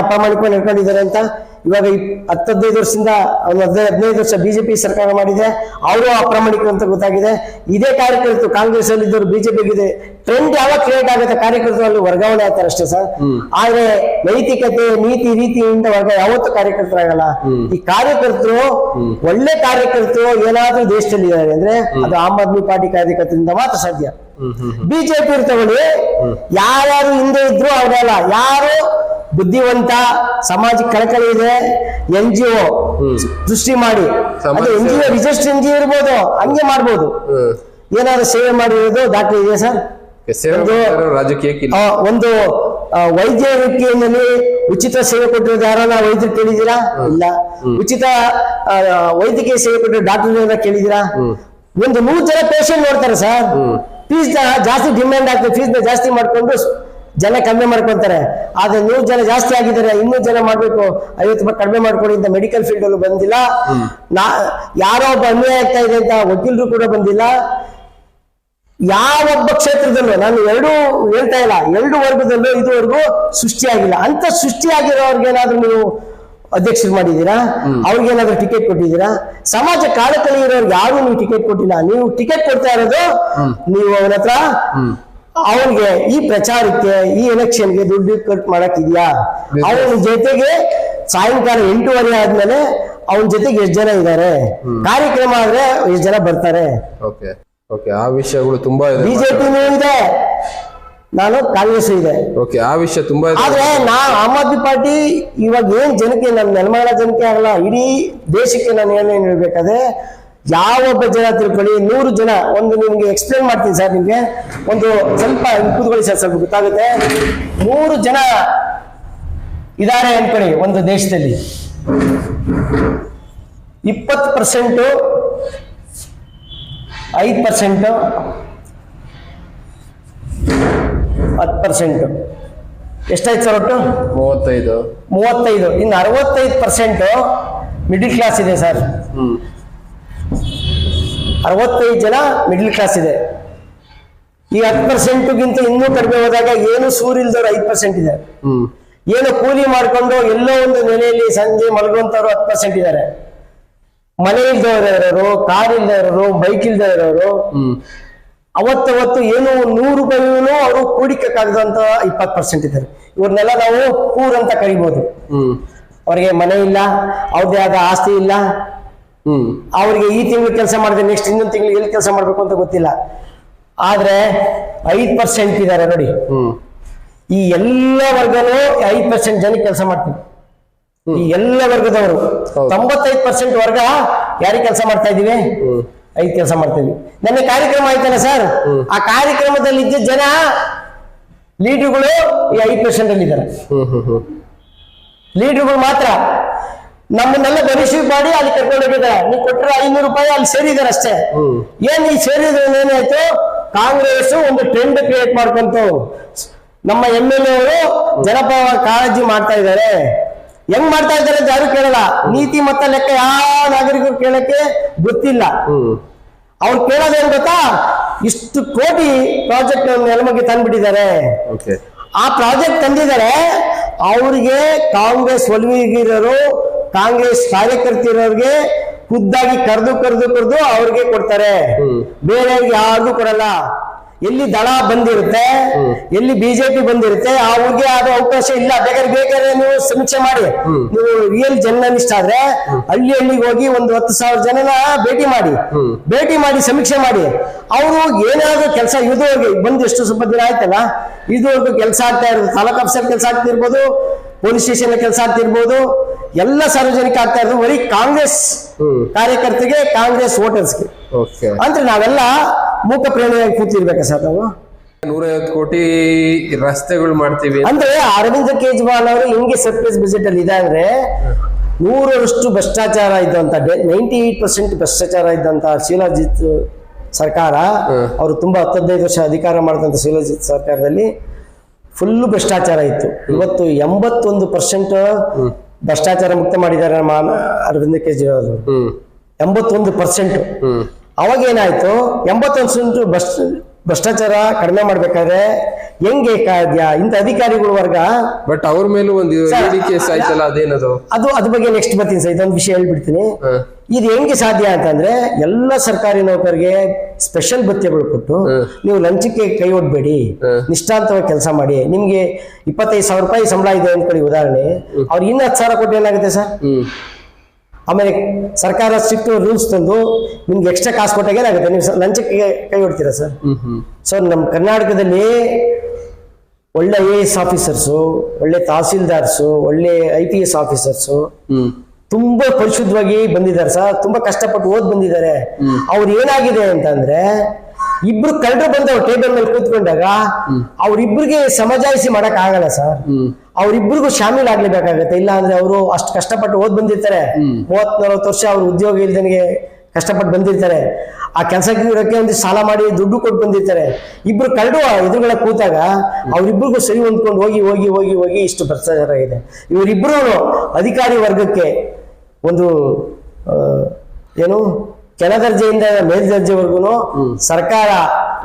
ಅಪ್ಪ ಮಾಡಿಕೊಂಡು ಹಿಡ್ಕೊಂಡಿದ್ದಾರೆ ಅಂತ ಇವಾಗ ಇಪ್- ಹತ್ತು ಹದಿನೈದು ವರ್ಷದಿಂದ ಒಂದು ಹದಿನೈದು ಹದಿನೈದು ವರ್ಷ ಬಿಜೆಪಿ ಸರ್ಕಾರ ಮಾಡಿದೆ ಅವರು ಅಪ್ರಾಮಾಣಿಕ ಅಂತ ಗೊತ್ತಾಗಿದೆ. ಇದೇ ಕಾರ್ಯಕರ್ತರು ಕಾಂಗ್ರೆಸ್ ಅಲ್ಲಿ ಇದ್ದವರು ಬಿಜೆಪಿಗಿದೆ ಟ್ರೆಂಡ್ ಯಾವಾಗ ಕ್ರಿಯೇಟ್ ಆಗುತ್ತೆ ಕಾರ್ಯಕರ್ತರು ಅಲ್ಲಿ ವರ್ಗಾವಣೆ ಆಗ್ತಾರೆ ಅಷ್ಟೇ ಸರ್. ಆದ್ರೆ ನೈತಿಕತೆ ನೀತಿ ರೀತಿಯಿಂದ ವರ್ಗ ಯಾವತ್ತೂ ಕಾರ್ಯಕರ್ತರಾಗಲ್ಲ. ಈ ಕಾರ್ಯಕರ್ತರು ಒಳ್ಳೆ ಕಾರ್ಯಕರ್ತರು ಏನಾದ್ರೂ ದೇಶದಲ್ಲಿ ಇದ್ದಾರೆ ಅಂದ್ರೆ ಅದು ಆಮ್ ಆದ್ಮಿ ಪಾರ್ಟಿ ಕಾರ್ಯಕರ್ತರಿಂದ ಮಾತ್ರ ಸಾಧ್ಯ. ಬಿಜೆಪಿ ತಗೊಳ್ಳಿ ಯಾರ್ಯಾರು ಹಿಂದೆ ಇದ್ರು ಅವರೆಲ್ಲ ಯಾರು ಬುದ್ಧಿವಂತ ಸಮಾಜಕ್ಕೆ ಕಳಕಳಿ ಇದೆ ಎನ್ ಜಿ ಒ ಸೃಷ್ಟಿ ಮಾಡಿ. ಅದು N G O register N G ಇರ್ಬೋದು ಹಂಗೆ ಮಾಡ್ಬೋದು. ಏನಾದ್ರು ಸೇವೆ ಮಾಡಿರೋದು ದಾಖಲೆ ಇದೆಯಾ ಸರ್? ಒಂದು- ಒಂದು ವೈದ್ಯಕೀಯದಲ್ಲಿ ಉಚಿತ ಸೇವೆ ಕೊಟ್ಟಿರೋದು ಯಾರನ್ನ ವೈದ್ಯರು ಕೇಳಿದ್ದೀರಾ? ಇಲ್ಲ. ಉಚಿತ ವೈದ್ಯಕೀಯ ಸೇವೆ ಕೊಟ್ಟಿರೋ ಡಾಕ್ಟರ್ ಕೇಳಿದ್ದೀರಾ? ಒಂದು ನೂರು ಜನ ಪೇಷಂಟ್ ನೋಡ್ತಾರೆ ಸರ್. ಫೀಸ್ ಜಾಸ್ತಿ ಡಿಮ್ಯಾಂಡ್ ಆಗ್ತದೆ ಫೀಸ್ ಜಾಸ್ತಿ ಮಾಡ್ಕೊಂಡು ಜನ ಕಡಿಮೆ ಮಾಡ್ಕೊಂತಾರೆ. ಆದ್ರೆ ನೂರು ಜನ ಜಾಸ್ತಿ ಆಗಿದ್ದಾರೆ ಇನ್ನೂರು ಜನ ಮಾಡ್ಬೇಕು ಐವತ್ತು ರೂಪಾಯಿ ಕಡಿಮೆ ಮಾಡ್ಕೊಡಿ ಅಂತ ಮೆಡಿಕಲ್ ಫೀಲ್ಡ್ ಅಲ್ಲೂ ಬಂದಿಲ್ಲ. ನಾ ಯಾರೋ ಒಬ್ಬ ಅನ್ಯಾಯ ಆಗ್ತಾ ಇದೆ ಅಂತ ವಕೀಲರು ಕೂಡ ಬಂದಿಲ್ಲ. ಯಾವೊಬ್ಬ ಕ್ಷೇತ್ರದಲ್ಲೂ ನಾನು ಎರಡು ಹೇಳ್ತಾ ಇಲ್ಲ ಎರಡು ವರ್ಗದಲ್ಲೂ ಇದುವರೆಗೂ ಸೃಷ್ಟಿಯಾಗಿಲ್ಲ. ಅಂತ ಸೃಷ್ಟಿಯಾಗಿರೋರ್ಗೇನಾದ್ರೂ ನೀವು ಅಧ್ಯಕ್ಷರು ಮಾಡಿದ್ದೀರಾ? ಅವ್ರಿಗೇನಾದ್ರೂ ಟಿಕೆಟ್ ಕೊಟ್ಟಿದ್ದೀರಾ? ಸಮಾಜ ಕಾಲಕಲಿ ಇರೋರ್ಗೆ ಯಾರು ನೀವು ಟಿಕೆಟ್ ಕೊಟ್ಟಿಲ್ಲ? ನೀವು ಟಿಕೆಟ್ ಕೊಡ್ತಾ ಇರೋದು ನೀವು ಅವ್ರ ಹತ್ರ ಅವನಿಗೆ ಈ ಪ್ರಚಾರಕ್ಕೆ ಈ ಎಲೆಕ್ಷನ್ಗೆ ದುಡ್ಡು ಕಟ್ ಮಾಡಕ್ ಇದೆಯಾ ಅವನ ಜೊತೆಗೆ ಸಾಯಂಕಾಲ ಎಂಟೂವರೆ ಆದ್ಮೇಲೆ ಅವನ ಜೊತೆಗೆ ಎಷ್ಟು ಜನ ಇದ್ದಾರೆ ಕಾರ್ಯಕ್ರಮ ಆದ್ರೆ ಎಷ್ಟು ಜನ ಬರ್ತಾರೆ? ಓಕೆ ಓಕೆ ಆ ವಿಷಯಗಳು ತುಂಬಾ ಇದೆ ಬಿಜೆಪಿನೂ ಇದೆ. ನಾನು ಕಾಂಗ್ರೆಸ್ ಇದೆ. ಓಕೆ ಆ ವಿಷಯ ತುಂಬಾ ಆದ್ರೆ ನಾ ಆಮ್ ಆದ್ಮಿ ಪಾರ್ಟಿ ಇವಾಗ ಏನ್ ಜನಕ್ಕೆ ನನ್ನ ನೆಲಮಂಗಲ ಜನಕ್ಕೆ ಆಗಲ್ಲ ಇಡೀ ದೇಶಕ್ಕೆ ನಾನು ಏನೇನು ಹೇಳ್ಬೇಕಾದ್ರೆ ಯಾವೊಬ್ಬ ಜನ ತಿಳ್ಕೊಳ್ಳಿ ನೂರು ಜನ ಒಂದು ನಿಮ್ಗೆ ಎಕ್ಸ್ಪ್ಲೇನ್ ಮಾಡ್ತೀನಿ ಸರ್ ನಿಮ್ಗೆ. ಒಂದು ಸ್ವಲ್ಪ ಕೂತ್ಕೊಳ್ಳಿ ಸರ್ ಸ್ವಲ್ಪ ಗೊತ್ತಾಗುತ್ತೆ. ನೂರು ಜನ ಇದ್ದಾರೆ ಅನ್ಕೊಳ್ಳಿ ಒಂದು ದೇಶದಲ್ಲಿ. ಇಪ್ಪತ್ತು ಪರ್ಸೆಂಟು ಐದು ಪರ್ಸೆಂಟು ಹತ್ತು ಪರ್ಸೆಂಟು ಎಷ್ಟಾಯ್ತು ಸರ್ ಒಟ್ಟು? ಮೂವತ್ತೈದು. ಮೂವತ್ತೈದು. ಇನ್ನು ಅರವತ್ತೈದು ಪರ್ಸೆಂಟ್ ಮಿಡಿಲ್ ಕ್ಲಾಸ್ ಇದೆ ಸರ್. ಅರವತ್ತೈದು ಜನ ಮಿಡ್ಲ್ ಕ್ಲಾಸ್ ಇದೆ. ಈ ಹತ್ತು ಪರ್ಸೆಂಟ್ಗಿಂತ ಇನ್ನೂ ಕಡಿಮೆ ಹೋದಾಗ ಏನು ಸೂರಿಲ್ದವ್ರು ಐದು ಪರ್ಸೆಂಟ್ ಇದೆ ಏನು ಕೂಲಿ ಮಾಡಿಕೊಂಡು ಎಲ್ಲೋ ಒಂದು ನೆಲೆಯಲ್ಲಿ ಸಂಜೆ ಮಲಗುವಂತವ್ರು ಹತ್ತು ಪರ್ಸೆಂಟ್ ಇದ್ದಾರೆ. ಮನೆ ಇಲ್ದವ್ರು ಇರೋರು ಕಾರ್ ಇಲ್ದೇ ಇರೋರು ಬೈಕ್ ಇಲ್ದೇ ಇರೋರು ಅವತ್ತವತ್ತು ಏನು ನೂರು ರೂಪಾಯಿನೂ ಅವರು ಕೂಡಿಕಾಗದಂತ ಇಪ್ಪತ್ತು ಪರ್ಸೆಂಟ್ ಇದ್ದಾರೆ. ಇವ್ರನ್ನೆಲ್ಲ ನಾವು ಪೂರ್ ಅಂತ ಕರಿಬಹುದು ಹ್ಮ್. ಅವ್ರಿಗೆ ಮನೆ ಇಲ್ಲ ಅವ್ರದ್ದೇ ಆದ ಆಸ್ತಿ ಇಲ್ಲ ಅವ್ರಿಗೆ ಈ ತಿಂಗಳು ಕೆಲಸ ಮಾಡಿದೆ ನೆಕ್ಸ್ಟ್ ಇನ್ನೊಂದು ತಿಂಗಳು ಎಲ್ಲಿ ಕೆಲಸ ಮಾಡಬೇಕು ಅಂತ ಗೊತ್ತಿಲ್ಲ. ಆದ್ರೆ ಐದು ಪರ್ಸೆಂಟ್ ಇದ್ದಾರೆ ನೋಡಿ. ಈ ಎಲ್ಲ ವರ್ಗನೂ ಐದು ಪರ್ಸೆಂಟ್ ಜನ ಕೆಲಸ ಮಾಡ್ತೀವಿ ಈ ಎಲ್ಲ ವರ್ಗದವರು. ತೊಂಬತ್ತೈದು ಪರ್ಸೆಂಟ್ ವರ್ಗ ಯಾರಿಗೆ ಕೆಲಸ ಮಾಡ್ತಾ ಇದೀವಿ ಐದ್ ಕೆಲಸ ಮಾಡ್ತೀವಿ ನನ್ನ ಕಾರ್ಯಕ್ರಮ ಆಯ್ತಲ್ಲ ಸರ್? ಆ ಕಾರ್ಯಕ್ರಮದಲ್ಲಿ ಇದ್ದ ಜನ ಲೀಡರ್ಗಳು ಈ ಐದು ಪರ್ಸೆಂಟ್ ಅಲ್ಲಿ ಇದ್ದಾರೆ ಲೀಡರ್ಗಳು ಮಾತ್ರ. ನಮ್ಮನ್ನೆಲ್ಲ ಬರಿಸಿ ಮಾಡಿ ಅಲ್ಲಿ ಕರ್ಕೊಂಡು ಹೋಗಿದ್ದಾರೆ. ನೀವು ಕೊಟ್ಟರೆ ಐನೂರು ರೂಪಾಯಿ ಅಲ್ಲಿ ಸೇರಿದಾರೆ ಅಷ್ಟೇ. ಏನ್ ಈ ಸೇರಿದ್ರೆ ಏನಾಯ್ತು ಕಾಂಗ್ರೆಸ್ ಒಂದು ಟ್ರೆಂಡ್ ಕ್ರಿಯೇಟ್ ಮಾಡ್ಕೊಂತು. ನಮ್ಮ ಎಂ ಎಲ್ ಅವರು ಜನಪರ ಕಾಳಜಿ ಮಾಡ್ತಾ ಇದ್ದಾರೆ. ಹೆಂಗ್ ಮಾಡ್ತಾ ಇದ್ದಾರೆ ಅಂತ ಯಾರು ಕೇಳಲ್ಲ. ನೀತಿ ಮತ್ತ ಲೆಕ್ಕ ಯಾವ ನಾಗರಿಕರು ಕೇಳಕ್ಕೆ ಗೊತ್ತಿಲ್ಲ. ಅವ್ರು ಕೇಳೋದೇನ್ ಗೊತ್ತಾ? ಇಷ್ಟು ಕೋಟಿ ಪ್ರಾಜೆಕ್ಟ್ ನೆಲಮಗೆ ತಂದ್ಬಿಟ್ಟಿದ್ದಾರೆ. ಓಕೆ. ಆ ಪ್ರಾಜೆಕ್ಟ್ ತಂದಿದ್ದಾರೆ. ಅವರಿಗೆ ಕಾಂಗ್ರೆಸ್ ಒಲವಿಗಿರೋರು ಕಾಂಗ್ರೆಸ್ ಕಾರ್ಯಕರ್ತರವ್ರಿಗೆ ಖುದ್ದಾಗಿ ಕರೆದು ಕರೆದು ಕರೆದು ಅವ್ರಿಗೆ ಕೊಡ್ತಾರೆ. ಬೇರೆಯವ್ರಿಗೆ ಯಾರಿಗೂ ಕೊಡಲ್ಲ. ಎಲ್ಲಿ ದಳ ಬಂದಿರುತ್ತೆ ಎಲ್ಲಿ ಬಿಜೆಪಿ ಬಂದಿರುತ್ತೆ ಅವ್ರಿಗೆ ಆದ ಅವಕಾಶ ಇಲ್ಲ. ಬೇಕಾದ್ರೆ ಬೇಕಾದ್ರೆ ನೀವು ಸಮೀಕ್ಷೆ ಮಾಡಿ. ನೀವು ರಿಯಲ್ ಜರ್ನಲಿಸ್ಟ್ ಆದ್ರೆ ಹಳ್ಳಿ ಹಳ್ಳಿಗೆ ಹೋಗಿ ಒಂದು ಹತ್ತು ಸಾವಿರ ಜನನ ಭೇಟಿ ಮಾಡಿ. ಭೇಟಿ ಮಾಡಿ ಸಮೀಕ್ಷೆ ಮಾಡಿ. ಅವರು ಏನಾದ್ರೂ ಕೆಲಸ ಇದುವರೆಗೆ ಬಂದು ಎಷ್ಟು ಸ್ವಲ್ಪ ದಿನ ಆಯ್ತಲ್ಲ ಇದುವರೆಗೂ ಕೆಲಸ ಆಗ್ತಾ ಇರೋದು ತಾಲೂಕ್ ಆಫೀಸರ್ ಕೆಲಸ ಆಗ್ತಿರ್ಬೋದು ಪೊಲೀಸ್ ಸ್ಟೇಷನ್ ಕೆಲಸ ಆಗ್ತಿರ್ಬೋದು ಎಲ್ಲ ಸಾರ್ವಜನಿಕ ಆಗ್ತಾ ಇರೋದು ಬರೀ ಕಾಂಗ್ರೆಸ್ ಕಾರ್ಯಕರ್ತರಿಗೆ ಕಾಂಗ್ರೆಸ್ ವೋಟರ್ಸ್ಗೆ. ಅಂದ್ರೆ ನಾವೆಲ್ಲ ಮೂಕ ಪ್ರೇರಣೆಯಾಗಿ ಕೂತಿರ್ಬೇಕಾ ಸರ್ ನಾವು? ನೂರೈವತ್ತು ಕೋಟಿ ರಸ್ತೆಗಳು ಮಾಡ್ತೀವಿ. ಅಂದ್ರೆ ಅರವಿಂದ್ ಕೇಜ್ರಿವಾಲ್ ಅವರು ಹೆಂಗೆ ಸರ್ಪ್ರೈಸ್ ಬಜೆಟ್ ಅಲ್ಲಿ ಇದೆ ಅಂದ್ರೆ ನೂರರಷ್ಟು ಭ್ರಷ್ಟಾಚಾರ ಇದ್ದಂತ ನೈಂಟಿ ಏಟ್ ಪರ್ಸೆಂಟ್ ಭ್ರಷ್ಟಾಚಾರ ಇದ್ದಂತ ಶೀಲಾಜಿತ್ ಸರ್ಕಾರ ಅವರು ತುಂಬಾ ಹತ್ತದೈದು ವರ್ಷ ಅಧಿಕಾರ ಮಾಡಿದಂತ ಶೀಲಾಜಿತ್ ಸರ್ಕಾರದಲ್ಲಿ ಫುಲ್ ಭ್ರಷ್ಟಾಚಾರ ಇತ್ತು. ಇವತ್ತು ಎಂಬತ್ತೊಂದು ಪರ್ಸೆಂಟ್ ಭ್ರಷ್ಟಾಚಾರ ಮುಕ್ತ ಮಾಡಿದ್ದಾರೆ ನಮ್ಮ ಅರವಿಂದ ಕೇಜ್ರಿವಾಲ್ ಅವರು. ಎಂಬತ್ತೊಂದು ಪರ್ಸೆಂಟ್. ಅವಾಗ ಏನಾಯ್ತು? ಎಂಬತ್ತೊಂದು ಭ್ರಷ್ಟ ಭ್ರಷ್ಟಾಚಾರ ಕಡಿಮೆ ಮಾಡ್ಬೇಕಾದ್ರೆ ಹೆಂಗೆ ಸಾಧ್ಯ ಇಂತ ಅಧಿಕಾರಿಗಳ ವರ್ಗ? ಬಟ್ ಅವ್ರ ಮೇಲೂ ಒಂದು ಕೇಸ್ ಆಯ್ತಲ್ಲ ಅದೇನದು? ಅದು ಅದ್ರ ಬಗ್ಗೆ ನೆಕ್ಸ್ಟ್ ಬರ್ತೀನಿ ಸರ್. ಇದೊಂದು ವಿಷಯ ಹೇಳ್ಬಿಡ್ತೀನಿ. ಇದು ಹೆಂಗೆ ಸಾಧ್ಯ ಅಂತಂದ್ರೆ ಎಲ್ಲ ಸರ್ಕಾರಿ ನೌಕರಿಗೆ ಸ್ಪೆಷಲ್ ಭತ್ಯೆಗಳು ಕೊಟ್ಟು ನೀವು ಲಂಚಕ್ಕೆ ಕೈ ಒಡ್ಬೇಡಿ ನಿಷ್ಠಾಂತವಾಗಿ ಕೆಲಸ ಮಾಡಿ. ನಿಮ್ಗೆ ಇಪ್ಪತ್ತೈದು ಸಾವಿರ ರೂಪಾಯಿ ಸಂಬಳ ಇದೆ ಅನ್ಕೊಳ್ಳಿ ಉದಾಹರಣೆ. ಅವ್ರಿಗೆ ಇನ್ನು ಹತ್ತು ಸಾವಿರ ಕೊಟ್ಟು ಏನಾಗುತ್ತೆ ಸರ್? ಆಮೇಲೆ ಸರ್ಕಾರ ಸ್ಟ್ರಿಕ್ಟ್ ರೂಲ್ಸ್ ತಂದು ನಿಮ್ಗೆ ಎಕ್ಸ್ಟ್ರಾ ಕಾಸು ಕೊಟ್ಟಾಗ ಏನಾಗುತ್ತೆ? ನೀವು ಲಂಚಕ್ಕೆ ಕೈ ಹೊಡ್ತೀರಾ ಸರ್? ಸೊ ನಮ್ಮ ಕರ್ನಾಟಕದಲ್ಲಿ ಒಳ್ಳೆ ಐ ಎ ಎಸ್ ಆಫೀಸರ್ಸು ಒಳ್ಳೆ ತಹಸೀಲ್ದಾರ್ಸು ಒಳ್ಳೆ ಐ ಪಿ ಎಸ್ ಆಫೀಸರ್ಸು ತುಂಬಾ ಪರಿಶುದ್ಧವಾಗಿ ಬಂದಿದ್ದಾರೆ ಸರ್. ತುಂಬಾ ಕಷ್ಟಪಟ್ಟು ಓದ್ ಬಂದಿದ್ದಾರೆ. ಅವ್ರು ಏನಾಗಿದೆ ಅಂತಂದ್ರೆ ಇಬ್ರು ಕಳ್ಳರು ಬಂದವ್ರು ಟೇಬಲ್ ಮೇಲೆ ಕೂತ್ಕೊಂಡಾಗ ಅವ್ರಿಬ್ರಿಗೆ ಸಮಜಾಯಿಸಿ ಮಾಡಕ್ ಆಗಲ್ಲ ಸರ್. ಅವ್ರಿಬ್ರಿಗೂ ಶಾಮೀಲ್ ಆಗ್ಲೇಬೇಕಾಗತ್ತೆ. ಇಲ್ಲ ಅಂದ್ರೆ ಅವರು ಅಷ್ಟು ಕಷ್ಟಪಟ್ಟು ಓದ್ ಬಂದಿರ್ತಾರೆ. ಮೂವತ್ ನಲವತ್ತು ವರ್ಷ ಅವ್ರ ಉದ್ಯೋಗ ಇಲ್ದನಿಗೆ ಕಷ್ಟಪಟ್ಟು ಬಂದಿರ್ತಾರೆ. ಆ ಕೆಲಸಕ್ಕೆ ಇರೋಕ್ಕೆ ಒಂದು ಸಾಲ ಮಾಡಿ ದುಡ್ಡು ಕೊಟ್ಟು ಬಂದಿರ್ತಾರೆ. ಇಬ್ರು ಕರಡು ಎದುರುಗಳ ಕೂತಾಗ ಅವರಿಬ್ಬರಿಗೂ ಸರಿ ಹೊಂದ್ಕೊಂಡು ಹೋಗಿ ಹೋಗಿ ಹೋಗಿ ಹೋಗಿ ಇಷ್ಟು ಭ್ರಷ್ಟಾಚಾರ ಇದೆ. ಇವರಿಬ್ಬರೂ ಅಧಿಕಾರಿ ವರ್ಗಕ್ಕೆ ಒಂದು ಏನು ಕೆಳ ದರ್ಜೆಯಿಂದ ಮೇಲ್ದರ್ಜೆವರೆಗೂ ಸರ್ಕಾರ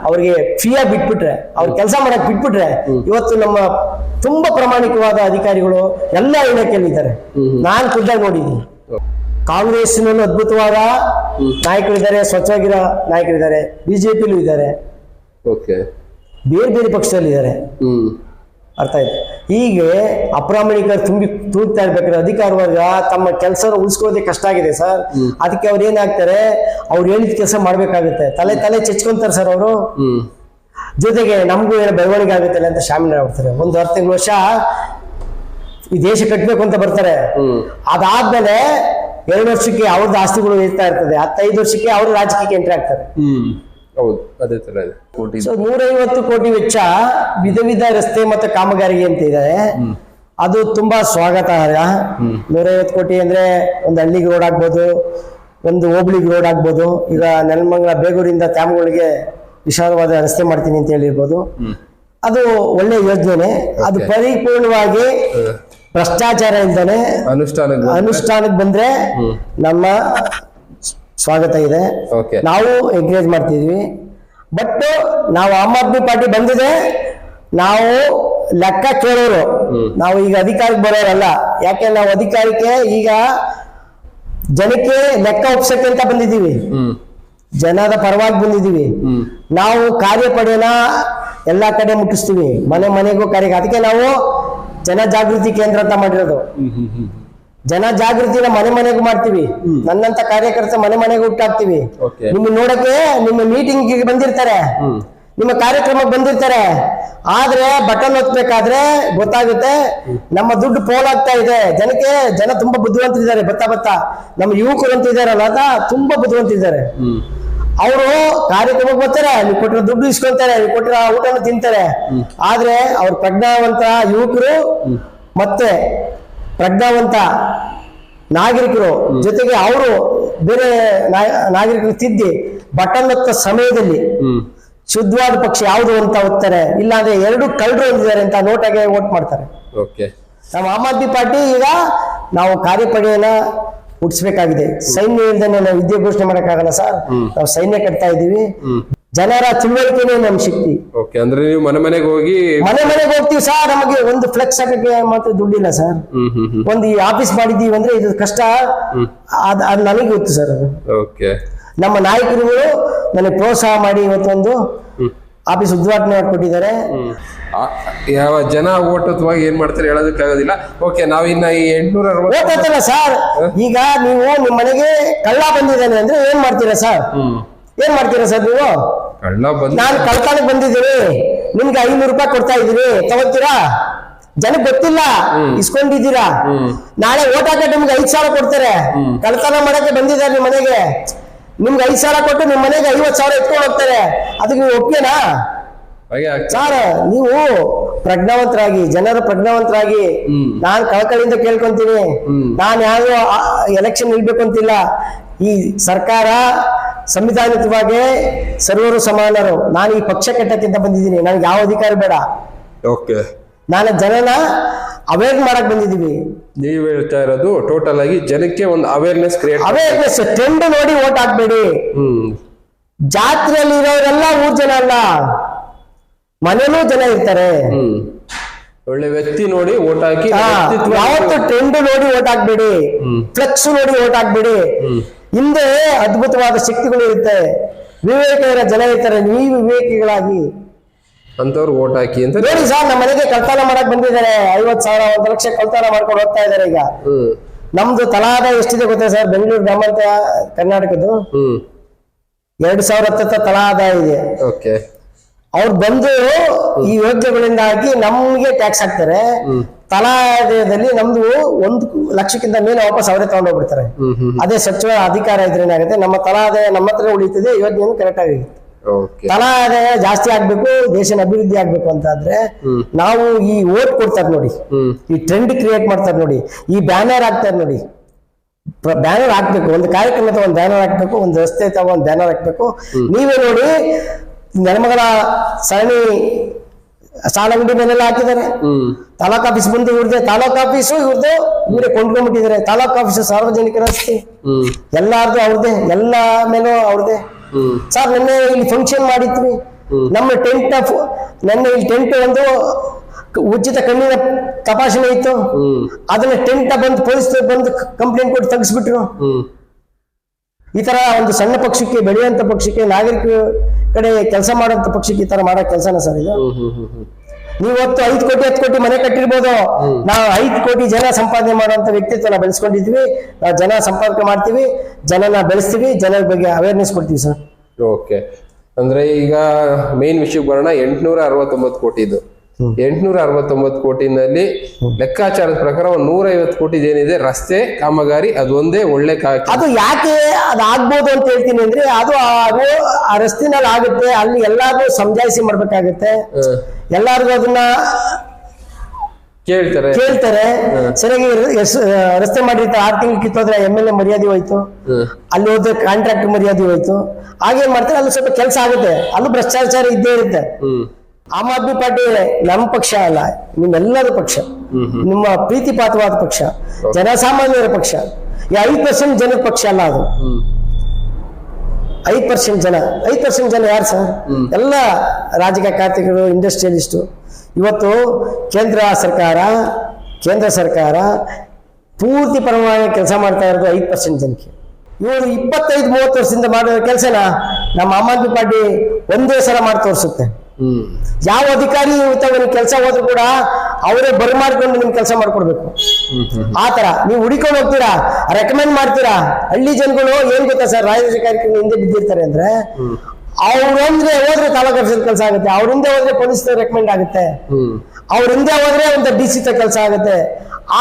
ಅವ್ರಿಗೆ ಫ್ರೀಯಾಗಿ ಬಿಟ್ಬಿಟ್ರೆ ಅವ್ರ ಕೆಲಸ ಮಾಡಕ್ ಬಿಟ್ಬಿಟ್ರೆ ಇವತ್ತು ನಮ್ಮ ತುಂಬಾ ಪ್ರಾಮಾಣಿಕವಾದ ಅಧಿಕಾರಿಗಳು ಎಲ್ಲ ಇಲಾಖೆಯಲ್ಲಿದ್ದಾರೆ. ನಾನು ಖುದ್ದಾಗಿ ನೋಡಿದ್ದೀನಿ. ಕಾಂಗ್ರೆಸ್ನಲ್ಲೂ ಅದ್ಭುತವಾದ ನಾಯಕರಿದ್ದಾರೆ ಸ್ವಚ್ಛವಾಗಿರೋ ನಾಯಕರಿದ್ದಾರೆ ಬಿಜೆಪಿಲೂ ಇದ್ದಾರೆ. ಓಕೆ. ಬೇರೆ ಬೇರೆ ಪಕ್ಷದಲ್ಲಿ ಇದ್ದಾರೆ. ಅರ್ಥ ಆಯ್ತು. ಹೀಗೆ ಅಪ್ರಾಮಾಣಿಕರು ತುಂಬಿ ತೂಗ್ತಾ ಇರ್ಬೇಕಾದ್ರೆ ಅಧಿಕಾರ ವರ್ಗ ತಮ್ಮ ಕೆಲಸ ಉಳಿಸ್ಕೊಳ್ಳೋದೇ ಕಷ್ಟ ಆಗಿದೆ ಸರ್. ಅದಕ್ಕೆ ಅವ್ರು ಏನಾಗ್ತಾರೆ ಅವ್ರು ಹೇಳಿದ ಕೆಲಸ ಮಾಡ್ಬೇಕಾಗುತ್ತೆ. ತಲೆ ತಲೆ ಚೆಚ್ಕೊಂತಾರೆ ಸರ್ ಅವರು. ಜೊತೆಗೆ ನಮಗೂ ಏನೋ ಬೆಳವಣಿಗೆ ಆಗುತ್ತಲ್ಲ ಅಂತ ಶಾಮೀಲ್ ಆಗ್ಬಿಡ್ತಾರೆ ಒಂದು ಹತ್ತು ತಿಂಗಳು ವರ್ಷ ಈ ದೇಶ ಕಟ್ಟಬೇಕು ಅಂತ ಬರ್ತಾರೆ. ಅದಾದ್ಮೇಲೆ ಎರಡು ವರ್ಷಕ್ಕೆ ಅವ್ರದ್ದು ಆಸ್ತಿಗಳು ಇರ್ತಾ ಇರ್ತದೆ. ಹತ್ತೈದು ವರ್ಷಕ್ಕೆ ಅವರು ರಾಜಕೀಯಕ್ಕೆ ಎಂಟ್ರಿ ಆಗ್ತಾರೆ. ಹ್ಮ್. ಹೌದು ಅದೇ ತರ ಇದೆ. ಕೋಟಿ ಸೊ ನೂರೈವತ್ತು ಕೋಟಿ ವೆಚ್ಚ ವಿಧ ವಿಧ ರಸ್ತೆ ಮತ್ತು ಕಾಮಗಾರಿಗೆ ಅಂತ ಇದೆ. ಅದು ತುಂಬಾ ಸ್ವಾಗತಾರ್ಹ. ನೂರೈವತ್ತು ಕೋಟಿ ಅಂದ್ರೆ ಒಂದು ಹಳ್ಳಿಗೆ ರೋಡ್ ಆಗ್ಬೋದು ಒಂದು ಹೋಬಳಿಗೆ ರೋಡ್ ಆಗ್ಬೋದು. ಈಗ ನೆಲಮಂಗಲ ಬೇಗೂರಿಂದ ತ್ಯಾಮಗಳಿಗೆ ವಿಶಾಲವಾದ ರಸ್ತೆ ಮಾಡ್ತೀನಿ ಅಂತ ಹೇಳಿರ್ಬೋದು. ಅದು ಒಳ್ಳೆ ಯೋಜನೆ ಅದು ಪರಿಪೂರ್ಣವಾಗಿ ಭ್ರಷ್ಟಾಚಾರ ಇಲ್ದಾನೆ ಅನುಷ್ಠಾನಕ್ಕೆ ಅನುಷ್ಠಾನಕ್ಕೆ ಬಂದ್ರೆ ನಮ್ಮ ಸ್ವಾಗತ ಇದೆ. ಓಕೆ. ನಾವು ಎಂಕರೇಜ್ ಮಾಡ್ತಿದ್ವಿ. ಬಟ್ ನಾವು ಆಮ್ ಆದ್ಮಿ ಪಾರ್ಟಿ ಬಂದಿದೆ. ನಾವು ಲೆಕ್ಕ ಕೇಳೋರು. ನಾವು ಈಗ ಅಧಿಕಾರಕ್ಕೆ ಬರೋರಲ್ಲ. ಯಾಕೆ ನಾವು ಅಧಿಕಾರಕ್ಕೆ ಈಗ ಜನಕ್ಕೆ ಲೆಕ್ಕ ಒಪ್ಸಕ್ಕೆ ಅಂತ ಬಂದಿದ್ದೀವಿ. ಜನರ ಜನದ ಪರವಾಗಿ ಬಂದಿದ್ದೀವಿ. ನಾವು ಕಾರ್ಯಪಡೆನ ಎಲ್ಲಾ ಕಡೆ ಮುಟ್ಟಿಸ್ತೀವಿ. ಮನೆ ಮನೆಗೂ ಕಾರ್ಯ ಅದಕ್ಕೆ ನಾವು ಜನಜಾಗೃತಿ ಕೇಂದ್ರ ಅಂತ ಮಾಡಿರೋದು. ಜನ ಜಾಗೃತಿನ ಮನೆ ಮನೆಗೂ ಮಾಡ್ತೀವಿ. ನನ್ನಂತ ಕಾರ್ಯಕರ್ತ ಮನೆ ಮನೆಗೂ ಹುಟ್ಟಾಕ್ತಿವಿ. ನಿಮ್ ನಿಮ್ಮ ನೋಡಕ್ಕೆ ನಿಮ್ಮ ಮೀಟಿಂಗ್ ಬಂದಿರ್ತಾರೆ. ನಿಮ್ಮ ಕಾರ್ಯಕ್ರಮಕ್ಕೆ ಬಂದಿರ್ತಾರೆ. ಆದ್ರೆ ಬಟನ್ ಒತ್ತಬೇಕಾದ್ರೆ ಗೊತ್ತಾಗುತ್ತೆ ನಮ್ಮ ದುಡ್ಡು ಪೋಲಾಗ್ತಾ ಇದೆ. ಜನಕ್ಕೆ ಜನ ತುಂಬಾ ಬುದ್ಧಿವಂತರಿದ್ದಾರೆ ಬತ್ತಾ ಬತ್ತಾ ನಮ್ಮ ಯುವಕರು ಅಂತ ಇದಾರಲ್ಲ ತುಂಬಾ ಬುದ್ಧಿವಂತರಿದ್ದಾರೆ ಅವರು ಕಾರ್ಯಕ್ರಮಕ್ಕೆ ಬರ್ತಾರೆ ನೀವು ಕೊಟ್ಟಿರೋ ದುಡ್ಡು ಇಸ್ಕೊಳ್ತಾರೆ ನೀವು ಕೊಟ್ಟಿರೋ ಊಟನ ತಿಂತಾರೆ. ಆದ್ರೆ ಅವ್ರ ಪ್ರಜ್ಞಾವಂತ ಯುವಕರು ಮತ್ತೆ ಪ್ರಜ್ಞಾವಂತ ನಾಗರಿಕರು ಜೊತೆಗೆ ಅವರು ಬೇರೆ ನಾಗರಿಕರು ತಿದ್ದಿ ಬಟನ್ ಹೊತ್ತ ಸಮಯದಲ್ಲಿ ಶುದ್ಧವಾದ ಪಕ್ಷ ಯಾವುದು ಅಂತ ಓದ್ತಾರೆ ಇಲ್ಲಾಂದ್ರೆ ಎರಡು ಕಳ್ಳರು ಹೊಂದಿದ್ದಾರೆ ಅಂತ ನೋಟಾಗೆ ವೋಟ್ ಮಾಡ್ತಾರೆ. ಓಕೆ ನಮ್ಮ ಆಮ್ ಆದ್ಮಿ ಪಾರ್ಟಿ ಈಗ ನಾವು ಕಾರ್ಯಪಡೆಯನ್ನ ಹುಟ್ಟಿಸ್ಬೇಕಾಗಿದೆ. ಸೈನ್ಯ ಇಲ್ದೇ ನಾವು ವಿದ್ಯೆ ಘೋಷಣೆ ಮಾಡಕ್ಕಾಗಲ್ಲ ಸರ್. ನಾವು ಸೈನ್ಯ ಕಟ್ತಾ ಇದೀವಿ ಜನರ ತಿಳುವಳಿಕೆನೇ ನಮ್ಮ ಶಕ್ತಿ. ಓಕೆ ಅಂದ್ರೆ ನೀವು ಮನೆ ಮನೆಗೆ ಹೋಗಿ ಮನೆ ಮನೆಗೆ ಹೋಗ್ತೀವಿ ಸರ್. ನಮಗೆ ಒಂದು ಫ್ಲೆಕ್ಸ್ ಹಾಕಕ್ಕೆ ಮಾತ್ರ ದುಡ್ಡಿಲ್ಲ ಸರ್. ಒಂದು ಈ ಆಫೀಸ್ ಮಾಡಿದೀವಿ ಅಂದ್ರೆ ಇದು ಕಷ್ಟ. ಅದ್ ಅದು ನನಗೆ ಗೊತ್ತು ಸರ್ ಓಕೆ. ನಮ್ಮ ನಾಯಕರುಗಳು ನನಗೆ ಪ್ರೋತ್ಸಾಹ ಮಾಡಿ ಇವತ್ತೊಂದು ಆಫೀಸ್ ಉದ್ಘಾಟನೆ ಮಾಡಿಕೊಟ್ಟಿದ್ದಾರೆ. ಯಾವ ಜನ ಓಟತ್ವಾಗಿ ಏನ್ ಮಾಡ್ತಾರೆ ಹೇಳೋದಕ್ಕಾಗೋದಿಲ್ಲ. ಓಕೆ ನಾವಿನ್ನ ಈ ಎಂಟ್ನೂರ ಓದ್ತಲ್ಲ ಸರ್ ಈಗ ನೀವು ನಿಮ್ಮ ಮನೆಗೆ ಕಳ್ಳ ಬಂದಿದ್ದಾನೆ ಅಂದ್ರೆ ಏನ್ ಮಾಡ್ತೀರಾ ಸರ್? ಏನ್ ಮಾಡ್ತೀರಾ ಸರ್ ನೀವು? ಕಳ್ಳ ಬಂದ ನಾನು ಕಳ್ಳತನಕ್ಕೆ ಬಂದಿದ್ದೀನಿ. ನಿಮ್ಗೆ ಐನೂರು ರೂಪಾಯಿ ಕೊಡ್ತಾ ಇದ್ದೀನಿ. ತಗೋತೀರಾ? ಜನ ಗೊತ್ತಿಲ್ಲ. ಇಸ್ಕೊಂಡಿದ್ದೀರಾ? ನಾಳೆ ಓಟ್ ಹಾಕಿ ನಿಮ್ಗೆ ಐದ್ ಸಾವಿರ ಕೊಡ್ತಾರೆ. ಕಳ್ತನ ಮಾಡಕ್ಕೆ ಬಂದಿದ್ದಾರೆ ನಿಮ್ಮ ಮನೆಗೆ. ನಿಮ್ಗೆ ಐದ್ ಸಾವಿರ ಕೊಟ್ಟು ನಿಮ್ಮ ಮನೆಗೆ ಐವತ್ ಸಾವಿರ ಎತ್ಕೊಂಡು ಹೋಗ್ತಾರೆ. ಅದಕ್ಕೆ ನೀವು ಆಗ್ತದೆ. ಸರ್ ನೀವು ಪ್ರಜ್ಞಾವಂತರಾಗಿ ಜನರು ಪ್ರಜ್ಞಾವಂತರಾಗಿ. ನಾನ್ ಕಳಕಳಿಯಿಂದ ಕೇಳ್ಕೊಂತೀನಿ. ನಾನ್ ಯಾರು ಎಲೆಕ್ಷನ್ ನಿಲ್ಬೇಕು ಅಂತಿಲ್ಲ. ಈ ಸರ್ಕಾರ ಸಂವಿಧಾನಿಕವಾಗಿ ಸರ್ವರು ಸಮಾನರು. ನಾನು ಈ ಪಕ್ಷ ಕಟ್ಟಕ್ಕಿಂತ ಬಂದಿದ್ದೀನಿ. ನನಗೆ ಯಾವ ಅಧಿಕಾರ ಬೇಡ. ಓಕೆ. ನಾನು ಜನನ ಅವೇರ್ ಮಾಡಕ್ ಬಂದಿದ್ದೀವಿ. ನೀವು ಹೇಳ್ತಾ ಇರೋದು ಟೋಟಲ್ ಆಗಿ ಜನಕ್ಕೆ ಒಂದು ಅವೇರ್ನೆಸ್ ಕ್ರಿಯೇಟ್ ಅವೇರ್ನೆಸ್ ಟ್ರೆಂಡ್ ನೋಡಿ ಓಟ್ ಹಾಕ್ಬೇಡಿ. ಹ್ಮ್. ಜಾತ್ರೆಯಲ್ಲಿ ಇರೋರೆಲ್ಲ ಊರ್ ಜನ ಅಲ್ಲ. ಮನೇಲೂ ಜನ ಇರ್ತಾರೆ. ಒಳ್ಳೆ ವ್ಯಕ್ತಿ ನೋಡಿ ಓಟ್ ಹಾಕಿ ಯಾವತ್ತು ಟ್ರೆಂಡ್ ನೋಡಿ ಓಟ್ ಹಾಕ್ಬೇಡಿ. ಫ್ಲೆಕ್ಸ್ ನೋಡಿ ಓಟ್ ಹಾಕ್ಬೇಡಿ. ಹಿಂದೆ ಅದ್ಭುತವಾದ ಶಕ್ತಿಗಳು ಇರುತ್ತೆ. ವಿವೇಕ ಇರೋ ಜನ ಇರ್ತಾರೆ ನೀವು ವಿವೇಕಿಗಳಾಗಿ. ಅಂತವ್ರು ಓಟ್ ಹಾಕಿ ಅಂತ ನೋಡಿ ಸರ್ ನಮ್ಮ ಮನೆಗೆ ಕಳ್ತನ ಮಾಡಕ್ ಬಂದಿದ್ದಾರೆ. ಐವತ್ ಸಾವಿರ ಒಂದು ಲಕ್ಷ ಕಳ್ತನ ಮಾಡ್ಕೊಂಡು ಹೋಗ್ತಾ ಇದ್ದಾರೆ ಈಗ. ನಮ್ದು ತಲಾದ ಎಷ್ಟಿದೆ ಗೊತ್ತಾ ಸರ್? ಬೆಂಗಳೂರು ಗ್ರಾಮಾಂತರ ಕರ್ನಾಟಕದ್ದು? ಎರಡ್ ಸಾವಿರ ಹತ್ತ ತಲಾ ಆದಾಯ ಇದೆ. ಓಕೆ. ಅವ್ರು ಬಂದು ಈ ಯೋಗ್ಯಗಳಿಂದಾಗಿ ನಮ್ಗೆ ಟ್ಯಾಕ್ಸ್ ಹಾಕ್ತಾರೆ. ತಲಾ ಆದಾಯದಲ್ಲಿ ನಮ್ದು ಒಂದು ಲಕ್ಷಕ್ಕಿಂತ ಮೇಲೆ ವಾಪಸ್ ಅವರೇ ತಗೊಂಡೋಗ್ಬಿಡ್ತಾರೆ. ಅದೇ ಸ್ವಚ್ಛ ಅಧಿಕಾರ ಇದ್ರೆ ಏನಾಗುತ್ತೆ ನಮ್ಮ ತಲಾದಾಯ ನಮ್ಮ ಹತ್ರ ಉಳಿತದೆ ಯೋಜನೆ ಕರೆಕ್ಟ್ ಆಗಿ ಓಕೆ ತಲಾ ಆದಾಯ ಜಾಸ್ತಿ ಆಗ್ಬೇಕು ದೇಶನ ಅಭಿವೃದ್ಧಿ ಆಗ್ಬೇಕು ಅಂತಾದ್ರೆ ನಾವು ಈ ಓಟ್ ಕೊಡ್ತಾರೆ ನೋಡಿ. ಈ ಟ್ರೆಂಡ್ ಕ್ರಿಯೇಟ್ ಮಾಡ್ತಾರೆ ನೋಡಿ. ಈ ಬ್ಯಾನರ್ ಆಗ್ತಾರೆ ನೋಡಿ. ಬ್ಯಾನರ್ ಹಾಕ್ಬೇಕು. ಒಂದು ಕಾರ್ಯಕ್ರಮದ ಒಂದು ಬ್ಯಾನರ್ ಹಾಕ್ಬೇಕು ಒಂದು ರಸ್ತೆ ತಗೊಂಡ್ ಒಂದು ಬ್ಯಾನರ್ ಹಾಕ್ಬೇಕು ನೀವೇ ನೋಡಿ ನೆಲಮಗಲ ಸರಣಿ ಸಾಲ ಅಂಗಡಿ ಮೇಲೆಲ್ಲ ಹಾಕಿದ್ದಾರೆ. ತಾಲೂಕ್ ಆಫೀಸ್ ಬಂದು ಇವ್ರದೇ ತಾಲೂಕ್ ಆಫೀಸು ಇವ್ರದ್ದು ಇವರೇ ಕೊಂಡ್ಕೊಂಡ್ಬಿಟ್ಟಿದ್ದಾರೆ. ತಾಲೂಕ್ ಆಫೀಸು ಸಾರ್ವಜನಿಕ ರಸ್ತೆ ಎಲ್ಲಾರ್ದು ಅವ್ರದೇ ಎಲ್ಲ ಮೇಲೂ ಅವ್ರದೇ ಹ್ಮ್. ಸರ್ ನಿನ್ನೆ ಇಲ್ಲಿ ಫಂಕ್ಷನ್ ಮಾಡಿದ್ವಿ. ನಮ್ಮ ಟೆಂಟ್ ನನ್ನ ಇಲ್ಲಿ ಟೆಂಟ್ ಒಂದು ಉಚಿತ ಕಣ್ಣಿನ ತಪಾಸಣೆ ಇತ್ತು. ಅದನ್ನ ಟೆಂಟ್ ಬಂದು ಪೊಲೀಸ್ ಬಂದು ಕಂಪ್ಲೇಂಟ್ ಕೊಟ್ಟು ತೆಗಿಸ್ಬಿಟ್ರು. ಈ ತರ ಒಂದು ಸಣ್ಣ ಪಕ್ಷಕ್ಕೆ ಬೆಳೆಯುವಂತ ಪಕ್ಷಕ್ಕೆ ನಾಗರಿಕ ಕಡೆ ಕೆಲಸ ಮಾಡುವಂತ ಪಕ್ಷಕ್ಕೆ ಈ ತರ ಮಾಡೋ ಕೆಲಸನ ಸರ್ ಇದು? ನೀವು ಹೊತ್ತು ಐದು ಕೋಟಿ ಹತ್ತು ಕೋಟಿ ಮನೆ ಕಟ್ಟಿರ್ಬೋದು. ನಾವು ಐದು ಕೋಟಿ ಜನ ಸಂಪಾದನೆ ಮಾಡುವಂತ ವ್ಯಕ್ತಿತ್ವನ ಬೆಳೆಸ್ಕೊಂಡಿದ್ವಿ. ನಾವು ಜನ ಸಂಪರ್ಕ ಮಾಡ್ತೀವಿ ಜನನ ಬೆಳೆಸ್ತೀವಿ ಜನರ ಬಗ್ಗೆ ಅವೇರ್ನೆಸ್ ಕೊಡ್ತೀವಿ ಸರ್. ಓಕೆ. ಅಂದ್ರೆ ಈಗ ಮೇನ್ ವಿಷಯಕ್ಕೆ ಬರೋಣ ಎಂಟುನೂರ ಅರವತ್ತೊಂಬತ್ತು ಕೋಟಿದು ಎಂಟ್ನೂರ ಅರವತ್ತೊಂಬತ್ತು ಕೋಟಿನಲ್ಲಿ ಲೆಕ್ಕಾಚಾರದ ಪ್ರಕಾರ ಒಂದು ನೂರ ಐವತ್ತು ಕೋಟಿ ಏನಿದೆ ರಸ್ತೆ ಕಾಮಗಾರಿ ಅದೊಂದೇ ಒಂದೇ ಒಳ್ಳೆ ಕಾ ಅದು ಯಾಕೆ ಅದಾಗ್ಬೋದು ಅಂತ ಹೇಳ್ತೀನಿ ಅಂದ್ರೆ ಅದು ಅದು ಆ ರಸ್ತೆನಲ್ಲಿ ಆಗುತ್ತೆ. ಅಲ್ಲಿ ಎಲ್ಲಾರು ಸಮಜಾಯಿಸಿ ಮಾಡ್ಬೇಕಾಗತ್ತೆ. ಎಲ್ಲಾರ್ಗು ಅದನ್ನ ಕೇಳ್ತಾರೆ. ಕೇಳ್ತಾರೆ. ಸರಿಯಾಗಿ ರಸ್ತೆ ಮಾಡಿರ್ತಾರೆ ಆರ್ ತಿಂಗಳು ಕಿತ್ತೋದ್ರೆ ಎಂ ಎಲ್ ಎ ಮರ್ಯಾದೆ ಹೋಯ್ತು. ಅಲ್ಲಿ ಹೋದ್ರೆ ಕಾಂಟ್ರಾಕ್ಟ್ ಮರ್ಯಾದೆ ಹೋಯ್ತು. ಹಾಗೇನ್ ಮಾಡ್ತಾರೆ? ಅಲ್ಲಿ ಸ್ವಲ್ಪ ಕೆಲಸ ಆಗುತ್ತೆ. ಅಲ್ಲೂ ಭ್ರಷ್ಟಾಚಾರ ಇದ್ದೇ ಇರುತ್ತೆ. ಹ್ಮ್. ಆಮ್ ಆದ್ಮಿ ಪಾರ್ಟಿ ನಮ್ಮ ಪಕ್ಷ ಅಲ್ಲ ನಿಮ್ಮೆಲ್ಲರ ಪಕ್ಷ ನಿಮ್ಮ ಪ್ರೀತಿಪಾತ್ರವಾದ ಪಕ್ಷ ಜನಸಾಮಾನ್ಯರ ಪಕ್ಷ. ಈ ಐದು ಪರ್ಸೆಂಟ್ ಜನರ ಪಕ್ಷ ಅಲ್ಲ ಅದು. ಐದ್ ಪರ್ಸೆಂಟ್ ಜನ ಐದು ಪರ್ಸೆಂಟ್ ಜನ ಯಾರು ಸರ್? ಎಲ್ಲ ರಾಜಕೀಯ ಖಾತೆಗಳು ಇಂಡಸ್ಟ್ರಿಯಲಿಸ್ಟು ಇವತ್ತು ಕೇಂದ್ರ ಸರ್ಕಾರ ಕೇಂದ್ರ ಸರ್ಕಾರ ಪೂರ್ತಿ ಪರವಾಗಿ ಕೆಲಸ ಮಾಡ್ತಾ ಇರೋದು ಐದು ಪರ್ಸೆಂಟ್ ಜನಕ್ಕೆ. ಇವರು ಇಪ್ಪತ್ತೈದು ಮೂವತ್ತು ವರ್ಷದಿಂದ ಮಾಡೋ ಕೆಲಸನ ನಮ್ಮ ಆಮ್ ಆದ್ಮಿ ಪಾರ್ಟಿ ಒಂದೇ ಸಲ ಮಾಡಿ ತೋರಿಸುತ್ತೆ. ಯಾವ ಅಧಿಕಾರಿ ಇವತ್ತು ಕೆಲಸ ಹೋದ್ರು ಕೂಡ ಅವರೇ ಬರ್ಮಾಡ್ಕೊಂಡು ನಿಮ್ ಕೆಲಸ ಮಾಡ್ಕೊಡ್ಬೇಕು. ಹ್ಮ್ ಹ್ಮ್ ಆ ತರ ನೀವು ಹುಡಿಕೊಂಡು ಹೋಗ್ತೀರಾ? ರೆಕಮೆಂಡ್ ಮಾಡ್ತೀರಾ? ಹಳ್ಳಿ ಜನಗಳು ಏನ್ ಗೊತ್ತಾ ಸರ್? ಕಾರ್ಯಕ್ರಮ ಹಿಂದೆ ಬಿದ್ದಿರ್ತಾರೆ ಅಂದ್ರೆ ಅವ್ರಂದ್ರೆ ಹೋದ್ರೆ ತಾಲೂಕು ಕೆಲಸ ಆಗುತ್ತೆ. ಅವ್ರ ಹಿಂದೆ ಹೋದ್ರೆ ಪೊಲೀಸ್ ರೆಕಮೆಂಡ್ ಆಗುತ್ತೆ. ಅವ್ರಿಂದ ಅವ್ರ ಹಿಂದೆ ಹೋದ್ರೆ ಒಂದು ಡಿ ಸಿ ಕೆಲಸ ಆಗುತ್ತೆ.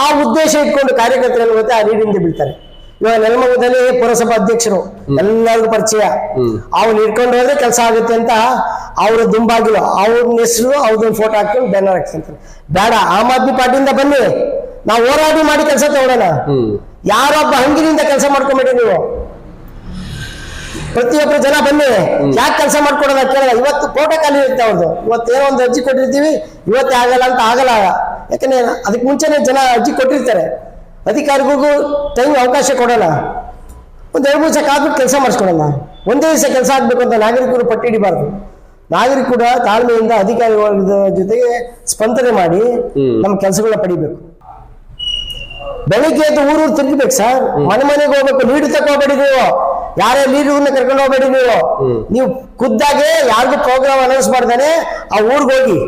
ಆ ಉದ್ದೇಶ ಇಟ್ಕೊಂಡು ಕಾರ್ಯಕರ್ತರಲ್ಲಿ ಏನ್ ಆ ರೀಡಿಂದ ಬೀಳ್ತಾರೆ. ಇವಾಗ ನೆಲಮಗದಲ್ಲಿ ಪುರಸಭಾ ಅಧ್ಯಕ್ಷರು ಎಲ್ಲರಿಗೂ ಪರಿಚಯ. ಅವ್ನ ಇಟ್ಕೊಂಡು ಹೋದ್ರೆ ಕೆಲಸ ಆಗುತ್ತೆ ಅಂತ ಅವ್ರ ದುಂಬಾಗಿಲು ಅವ್ರನ್ನ ಹೆಸರು ಅವ್ರದೊಂದು ಫೋಟೋ ಹಾಕೊಂಡು ಬ್ಯಾನರ್ ಹಾಕ್ಕೊಂತಾರೆ ಬೇಡ ಆಮ್ ಆದ್ಮಿ ಪಾರ್ಟಿಯಿಂದ ಬನ್ನಿ. ನಾವು ಹೋರಾಡಿ ಮಾಡಿ ಕೆಲಸ ತಗೊಳ್ಳೋಣ ಯಾರೊಬ್ಬ ಹಂಗಿನಿಂದ ಕೆಲಸ ಮಾಡ್ಕೊಂಬೇಡಿ ನೀವು. ಪ್ರತಿಯೊಬ್ಬರು ಜನ ಬನ್ನಿ. ಯಾಕೆ ಕೆಲಸ ಮಾಡ್ಕೊಡೋದ ಕೇಳಲ್ಲ. ಇವತ್ತು ಫೋಟೋ ಖಾಲಿ ಇರುತ್ತೆ ಅವ್ರದ್ದು ಇವತ್ತೇನೋ ಒಂದು ಅರ್ಜಿ ಕೊಟ್ಟಿರ್ತೀವಿ ಇವತ್ತೇ ಆಗಲ್ಲ ಅಂತ ಆಗಲ್ಲ ಯಾಕಂದ್ರೆ ಅದಕ್ಕೆ ಮುಂಚೆನೆ ಜನ ಅರ್ಜಿ ಕೊಟ್ಟಿರ್ತಾರೆ. ಅಧಿಕಾರಿಗಳಿಗೂ ಟೈಮ್ ಅವಕಾಶ ಕೊಡೋಣ ಒಂದು ಎರಡು ಮೂರು ದಿವಸ ಕಾದ್ಬಿಟ್ಟು ಕೆಲಸ ಮಾಡಿಸ್ಕೊಡೋಣ ಒಂದೇ ದಿವಸ ಕೆಲಸ ಆಗಬೇಕು ಅಂತ ನಾಗರಿಕರು ಪಟ್ಟಿ ಹಿಡಿಬಾರ್ದು. ನಾಗರಿಕ ಕೂಡ ತಾಳ್ಮೆಯಿಂದ ಅಧಿಕಾರಿಗಳ ಜೊತೆಗೆ ಸ್ಪಂದನೆ ಮಾಡಿ ನಮ್ಮ ಕೆಲಸಗಳ ಪಡಿಬೇಕು. ಬೆಳಿಗ್ಗೆ ಎದ್ದು ಊರೂರು ತಿರುಗಬೇಕು ಸರ್. ಮನೆ ಮನೆಗೆ ಹೋಗ್ಬೇಕು. ನೀರು ತಗೋಬೇಡಿ ನೀವು. ಯಾರೇ ಲೀಡರ್ನ ಕರ್ಕೊಂಡು ಹೋಗ್ಬೇಡಿ ನೀವು. ನೀವು ಖುದ್ದಾಗೆ ಯಾರಿಗೂ ಪ್ರೋಗ್ರಾಮ್ ಅನೌನ್ಸ್ ಮಾಡ್ದಾನೆ ಆ ಊರಿಗೆ ಹೋಗಿ.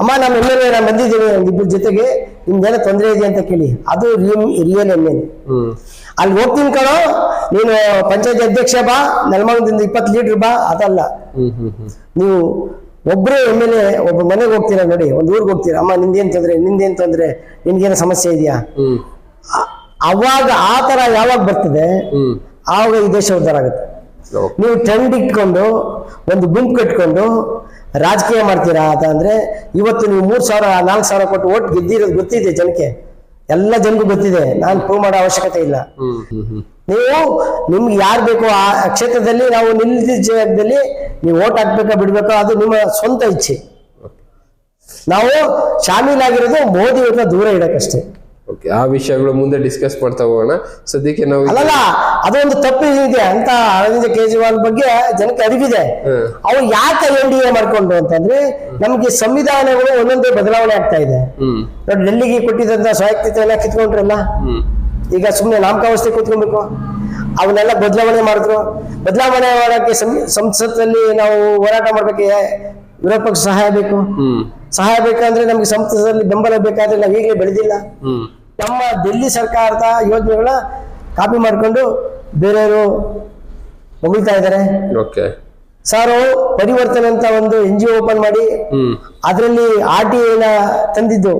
ಅಮ್ಮ ನಮ್ಮ ಎಂ ಎಲ್ ಎ ನಾನು ಬಂದಿದ್ದೀನಿ ಇಬ್ಬರ ಜೊತೆಗೆ. ನಿಮ್ದೇನೋ ತೊಂದರೆ ಇದೆ ಅಂತ ಕೇಳಿ. ಅದು ರಿಯಲ್ ಎಂ ಎಲ್ ಅಲ್ಲಿ ಹೋಗ್ತೀನಿ ಕಣೋ. ನೀನು ಪಂಚಾಯತ್ ಅಧ್ಯಕ್ಷ ಬಾ ನೆಲಮಂಗದಿಂದ ಇಪ್ಪತ್ತು ಲೀಟರ್ ಬಾ ಅದಲ್ಲ. ನೀವು ಒಬ್ಬರೇ ಎಂ ಎಲ್ ಎ ಒಬ್ಬ ಮನೆಗೆ ಹೋಗ್ತೀರಾ ನೋಡಿ ಒಂದು ಊರಿಗೆ ಹೋಗ್ತೀರಾ? ಅಮ್ಮ ನಿಂದೇನು ತೊಂದರೆ? ನಿಂದೇನು ತೊಂದರೆ? ನಿನ್ಗೇನು ಸಮಸ್ಯೆ ಇದೆಯಾ? ಅವಾಗ ಆ ತರ ಯಾವಾಗ ಬರ್ತದೆ? ಆವಾಗ ಈ ದೇಶ ಉದ್ಧಾರ ಆಗುತ್ತೆ. ನೀವು ಟ್ರೆಂಡ್ ಇಟ್ಕೊಂಡು ಒಂದು ಗುಂಪು ಕಟ್ಕೊಂಡು ರಾಜಕೀಯ ಮಾಡ್ತೀರಾ ಅಂತ ಅಂದ್ರೆ ಇವತ್ತು ನೀವು ಮೂರು ಸಾವಿರ, ನಾಲ್ಕು ಸಾವಿರ ಕೊಟ್ಟು ಓಟ್ ಗೆದ್ದಿರೋದು ಗೊತ್ತಿದೆ ಜನಕ್ಕೆ. ಎಲ್ಲ ಜನಕ್ಕೂ ಗೊತ್ತಿದೆ. ನಾನು ಪ್ರೂವ್ ಮಾಡೋ ಅವಶ್ಯಕತೆ ಇಲ್ಲ. ನೀವು ನಿಮ್ಗೆ ಯಾರು ಬೇಕೋ ಆ ಕ್ಷೇತ್ರದಲ್ಲಿ ನಾವು ನಿಲ್ಲಿದ ಜಾಗದಲ್ಲಿ ನೀವು ಓಟ್ ಹಾಕ್ಬೇಕಾ ಬಿಡ್ಬೇಕಾ ಅದು ನಿಮ್ಮ ಸ್ವಂತ ಇಚ್ಛೆ. ನಾವು ಶಾಮೀಲಾಗಿರೋದು ಮೋದಿ ಅವ್ರನ್ನ ದೂರ ಇಡಕ್ಕಷ್ಟೇ ಓಕೆ ಆ ವಿಷಯಗಳು ಮುಂದೆ ಡಿಸ್ಕಸ್ ಮಾಡ್ತಾ ಹೋಗೋಣ. ಸದ್ಯಕ್ಕೆ ನಾವು ಅಲ್ಲ ಅಲ್ಲಲ್ಲ ಅದೊಂದು ತಪ್ಪು ಇದೆ ಅಂತ ಅರವಿಂದ ಕೇಜ್ರಿವಾಲ್ ಬಗ್ಗೆ ಜನಕ್ಕೆ ಅರಿವಿದೆ. ಅವ್ರು ಯಾಕೆ ಎನ್ ಡಿ ಎ ಮಾಡ್ಕೊಂಡು ಅಂತಂದ್ರೆ ನಮ್ಗೆ ಸಂವಿಧಾನಗಳು ಒಂದೊಂದೇ ಬದಲಾವಣೆ ಆಗ್ತಾ ಇದೆ. ನೋಡಿ ಡೆಲ್ಲಿಗೆ ಕೊಟ್ಟಿದ್ದಂತ ಸ್ವಾಯತ್ತತೆಯನ್ನ ಕಿತ್ಕೊಂಡ್ರಲ್ಲ? ಈಗ ಸುಮ್ಮನೆ ನಾಮಕಾವಸ್ಥೆ ಕೂತ್ಕೊಬೇಕು. ಅವನ್ನೆಲ್ಲ ಬದಲಾವಣೆ ಮಾಡಿದ್ರು. ಬದಲಾವಣೆ ಮಾಡೋಕ್ಕೆ ಸಂಸತ್ತಲ್ಲಿ ನಾವು ಹೋರಾಟ ಮಾಡ್ಬೇಕು? ವಿರೋಧ ಪಕ್ಷ ಸಹಾಯ ಬೇಕು. ಸಹಾಯ ಬೇಕಂದ್ರೆ ನಮ್ಗೆ ಸಂಸತ್ತಲ್ಲಿ ಬೆಂಬಲ ಬೇಕಾದ್ರೆ ನಾವು ಈಗಲೇ ಬೆಳೆದಿಲ್ಲ ನಮ್ಮ ಡೆಲ್ಲಿ ಸರ್ಕಾರದ ಯೋಜನೆಗಳ ಕಾಪಿ ಮಾಡಿಕೊಂಡು ಬೇರೆಯವರು ಹೊಗಳ್ತಾ ಇದ್ದಾರೆ. ಓಕೆ. ಸಾರು ಪರಿವರ್ತನೆ ಅಂತ ಒಂದು ಎನ್ ಜಿ ಓಪನ್ ಮಾಡಿ ಅದರಲ್ಲಿ ಆರ್ ಟಿ ಐನ ತಂದಿದ್ದು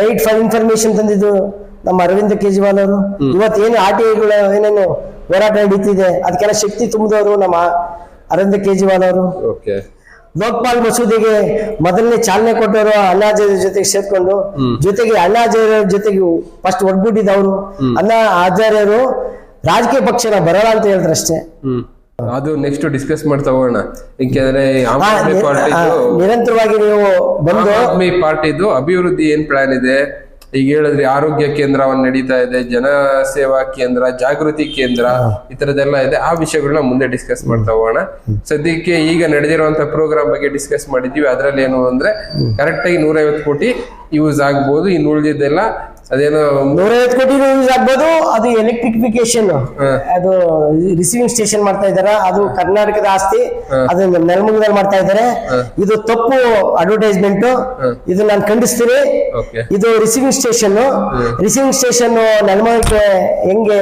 ರೈಟ್ ಫಾರ್ ಇನ್ಫಾರ್ಮೇಶನ್ ತಂದಿದ್ದು ನಮ್ಮ ಅರವಿಂದ ಕೇಜ್ರಿವಾಲ್ ಅವರು. ಇವತ್ತು ಏನು ಆರ್ ಟಿ ಐಗಳ ಏನೇನು ಹೋರಾಟ ನಡೀತಿದೆ ಅದಕ್ಕೆಲ್ಲ ಶಕ್ತಿ ತುಂಬಿದವರು ನಮ್ಮ ಅರವಿಂದ ಕೇಜ್ರಿವಾಲ್ ಅವರು. ಓಕೆ. ಲೋಕ್ಪಾಲ್ ಮಸೂದಿಗೆ ಮೊದಲನೇ ಚಾಲನೆ ಕೊಟ್ಟವರು ಅಣ್ಣಾ ಜೊತೆಗೆ ಸೇರ್ಕೊಂಡು ಜೊತೆಗೆ ಅಣ್ಣಾ ಜೊತೆಗೆ ಫಸ್ಟ್ ಒಗ್ಗೂಡಿದವರು ಅಣ್ಣಾ ಆಚಾರ್ಯರು ರಾಜಕೀಯ ಪಕ್ಷನ ಬರೋಣ ಅಂತ ಹೇಳಿದ್ರು ಅಷ್ಟೇ. ಹ್ಮ್. ಅದು ನೆಕ್ಸ್ಟ್ ಡಿಸ್ಕಸ್ ಮಾಡ್ತಾ ಹೋಗೋಣ. ಯಾಕೆಂದ್ರೆ ನಿರಂತರವಾಗಿ ನೀವು ಬಂದು ಆಮ್ ಆದ್ಮಿ ಪಾರ್ಟಿದು ಅಭಿವೃದ್ಧಿ ಏನ್ ಪ್ಲಾನ್ ಇದೆ? ಈಗ ಹೇಳಿದ್ರೆ ಆರೋಗ್ಯ ಕೇಂದ್ರವನ್ನ ನಡೀತಾ ಇದೆ ಜನ ಸೇವಾ ಕೇಂದ್ರ ಜಾಗೃತಿ ಕೇಂದ್ರ ಈ ತರದೆಲ್ಲ ಇದೆ. ಆ ವಿಷಯಗಳನ್ನ ಮುಂದೆ ಡಿಸ್ಕಸ್ ಮಾಡ್ತಾ ಹೋಗೋಣ. ಸದ್ಯಕ್ಕೆ ಈಗ ನಡೆದಿರುವಂತಹ ಪ್ರೋಗ್ರಾಮ್ ಬಗ್ಗೆ ಡಿಸ್ಕಸ್ ಮಾಡಿದೀವಿ ಅದ್ರಲ್ಲಿ ಏನು ಅಂದ್ರೆ ಕರೆಕ್ಟ್ ಆಗಿ ನೂರೈವತ್ತು ಕೋಟಿ ಯೂಸ್ ಆಗ್ಬೋದು. ಇನ್ನು ಉಳಿದಿದ್ದೆಲ್ಲ ಅದೇನೋ ನೂರೈವತ್ತು ಕೋಟಿ ಯೂಸ್ ಆಗ್ಬೋದು ಅದು ಎಲೆಕ್ಟ್ರಿಫಿಕೇಶನ್ ಅದು ರಿಸೀವಿಂಗ್ ಸ್ಟೇಷನ್ ಮಾಡ್ತಾ ಇದಾರೆ ಅದು ಕರ್ನಾಟಕದ ಆಸ್ತಿ ಅದನ್ನ ನೆಲಮಂಗದಲ್ಲಿ ಮಾಡ್ತಾ ಇದ್ದಾರೆ ಇದು ತಪ್ಪು ಅಡ್ವರ್ಟೈಸ್ಮೆಂಟ್ ಇದು ನಾನು ಖಂಡಿಸ್ತೀನಿ. ಇದು ರಿಸೀವಿಂಗ್ ಸ್ಟೇಷನ್ ರಿಸೀವಿಂಗ್ ಸ್ಟೇಷನ್ ನೆಲಮಂಗಕ್ಕೆ ಹೆಂಗೆ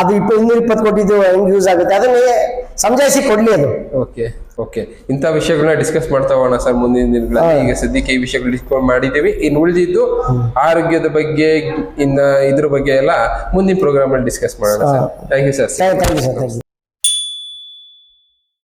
ಅದು ಇಪ್ಪ ಇನ್ನೂರ ಇಪ್ಪತ್ತು ಕೋಟಿದು ಹೆಂಗ್ ಯೂಸ್ ಆಗುತ್ತೆ ಅದನ್ನ ಸಮಜಾಯಿಸಿ ಕೊಡ್ಲಿ ಅದು. ಓಕೆ. ಓಕೆ ಇಂಥ ವಿಷಯಗಳನ್ನ ಡಿಸ್ಕಸ್ ಮಾಡ್ತಾ ಹೋಗೋಣ ಸರ್ ಮುಂದಿನ ದಿನಗಳಲ್ಲಿ. ಈಗ ಸದ್ಯಕ್ಕೆ ಈ ವಿಷಯಗಳು ಡಿಸ್ಕಸ್ ಮಾಡಿದ್ದೀವಿ. ಇನ್ನು ಉಳಿದಿದ್ದು ಆರೋಗ್ಯದ ಬಗ್ಗೆ ಇನ್ನ ಇದ್ರ ಬಗ್ಗೆ ಎಲ್ಲ ಮುಂದಿನ ಪ್ರೋಗ್ರಾಮ್ ಅಲ್ಲಿ ಡಿಸ್ಕಸ್ ಮಾಡೋಣ ಸರ್. Thank you sir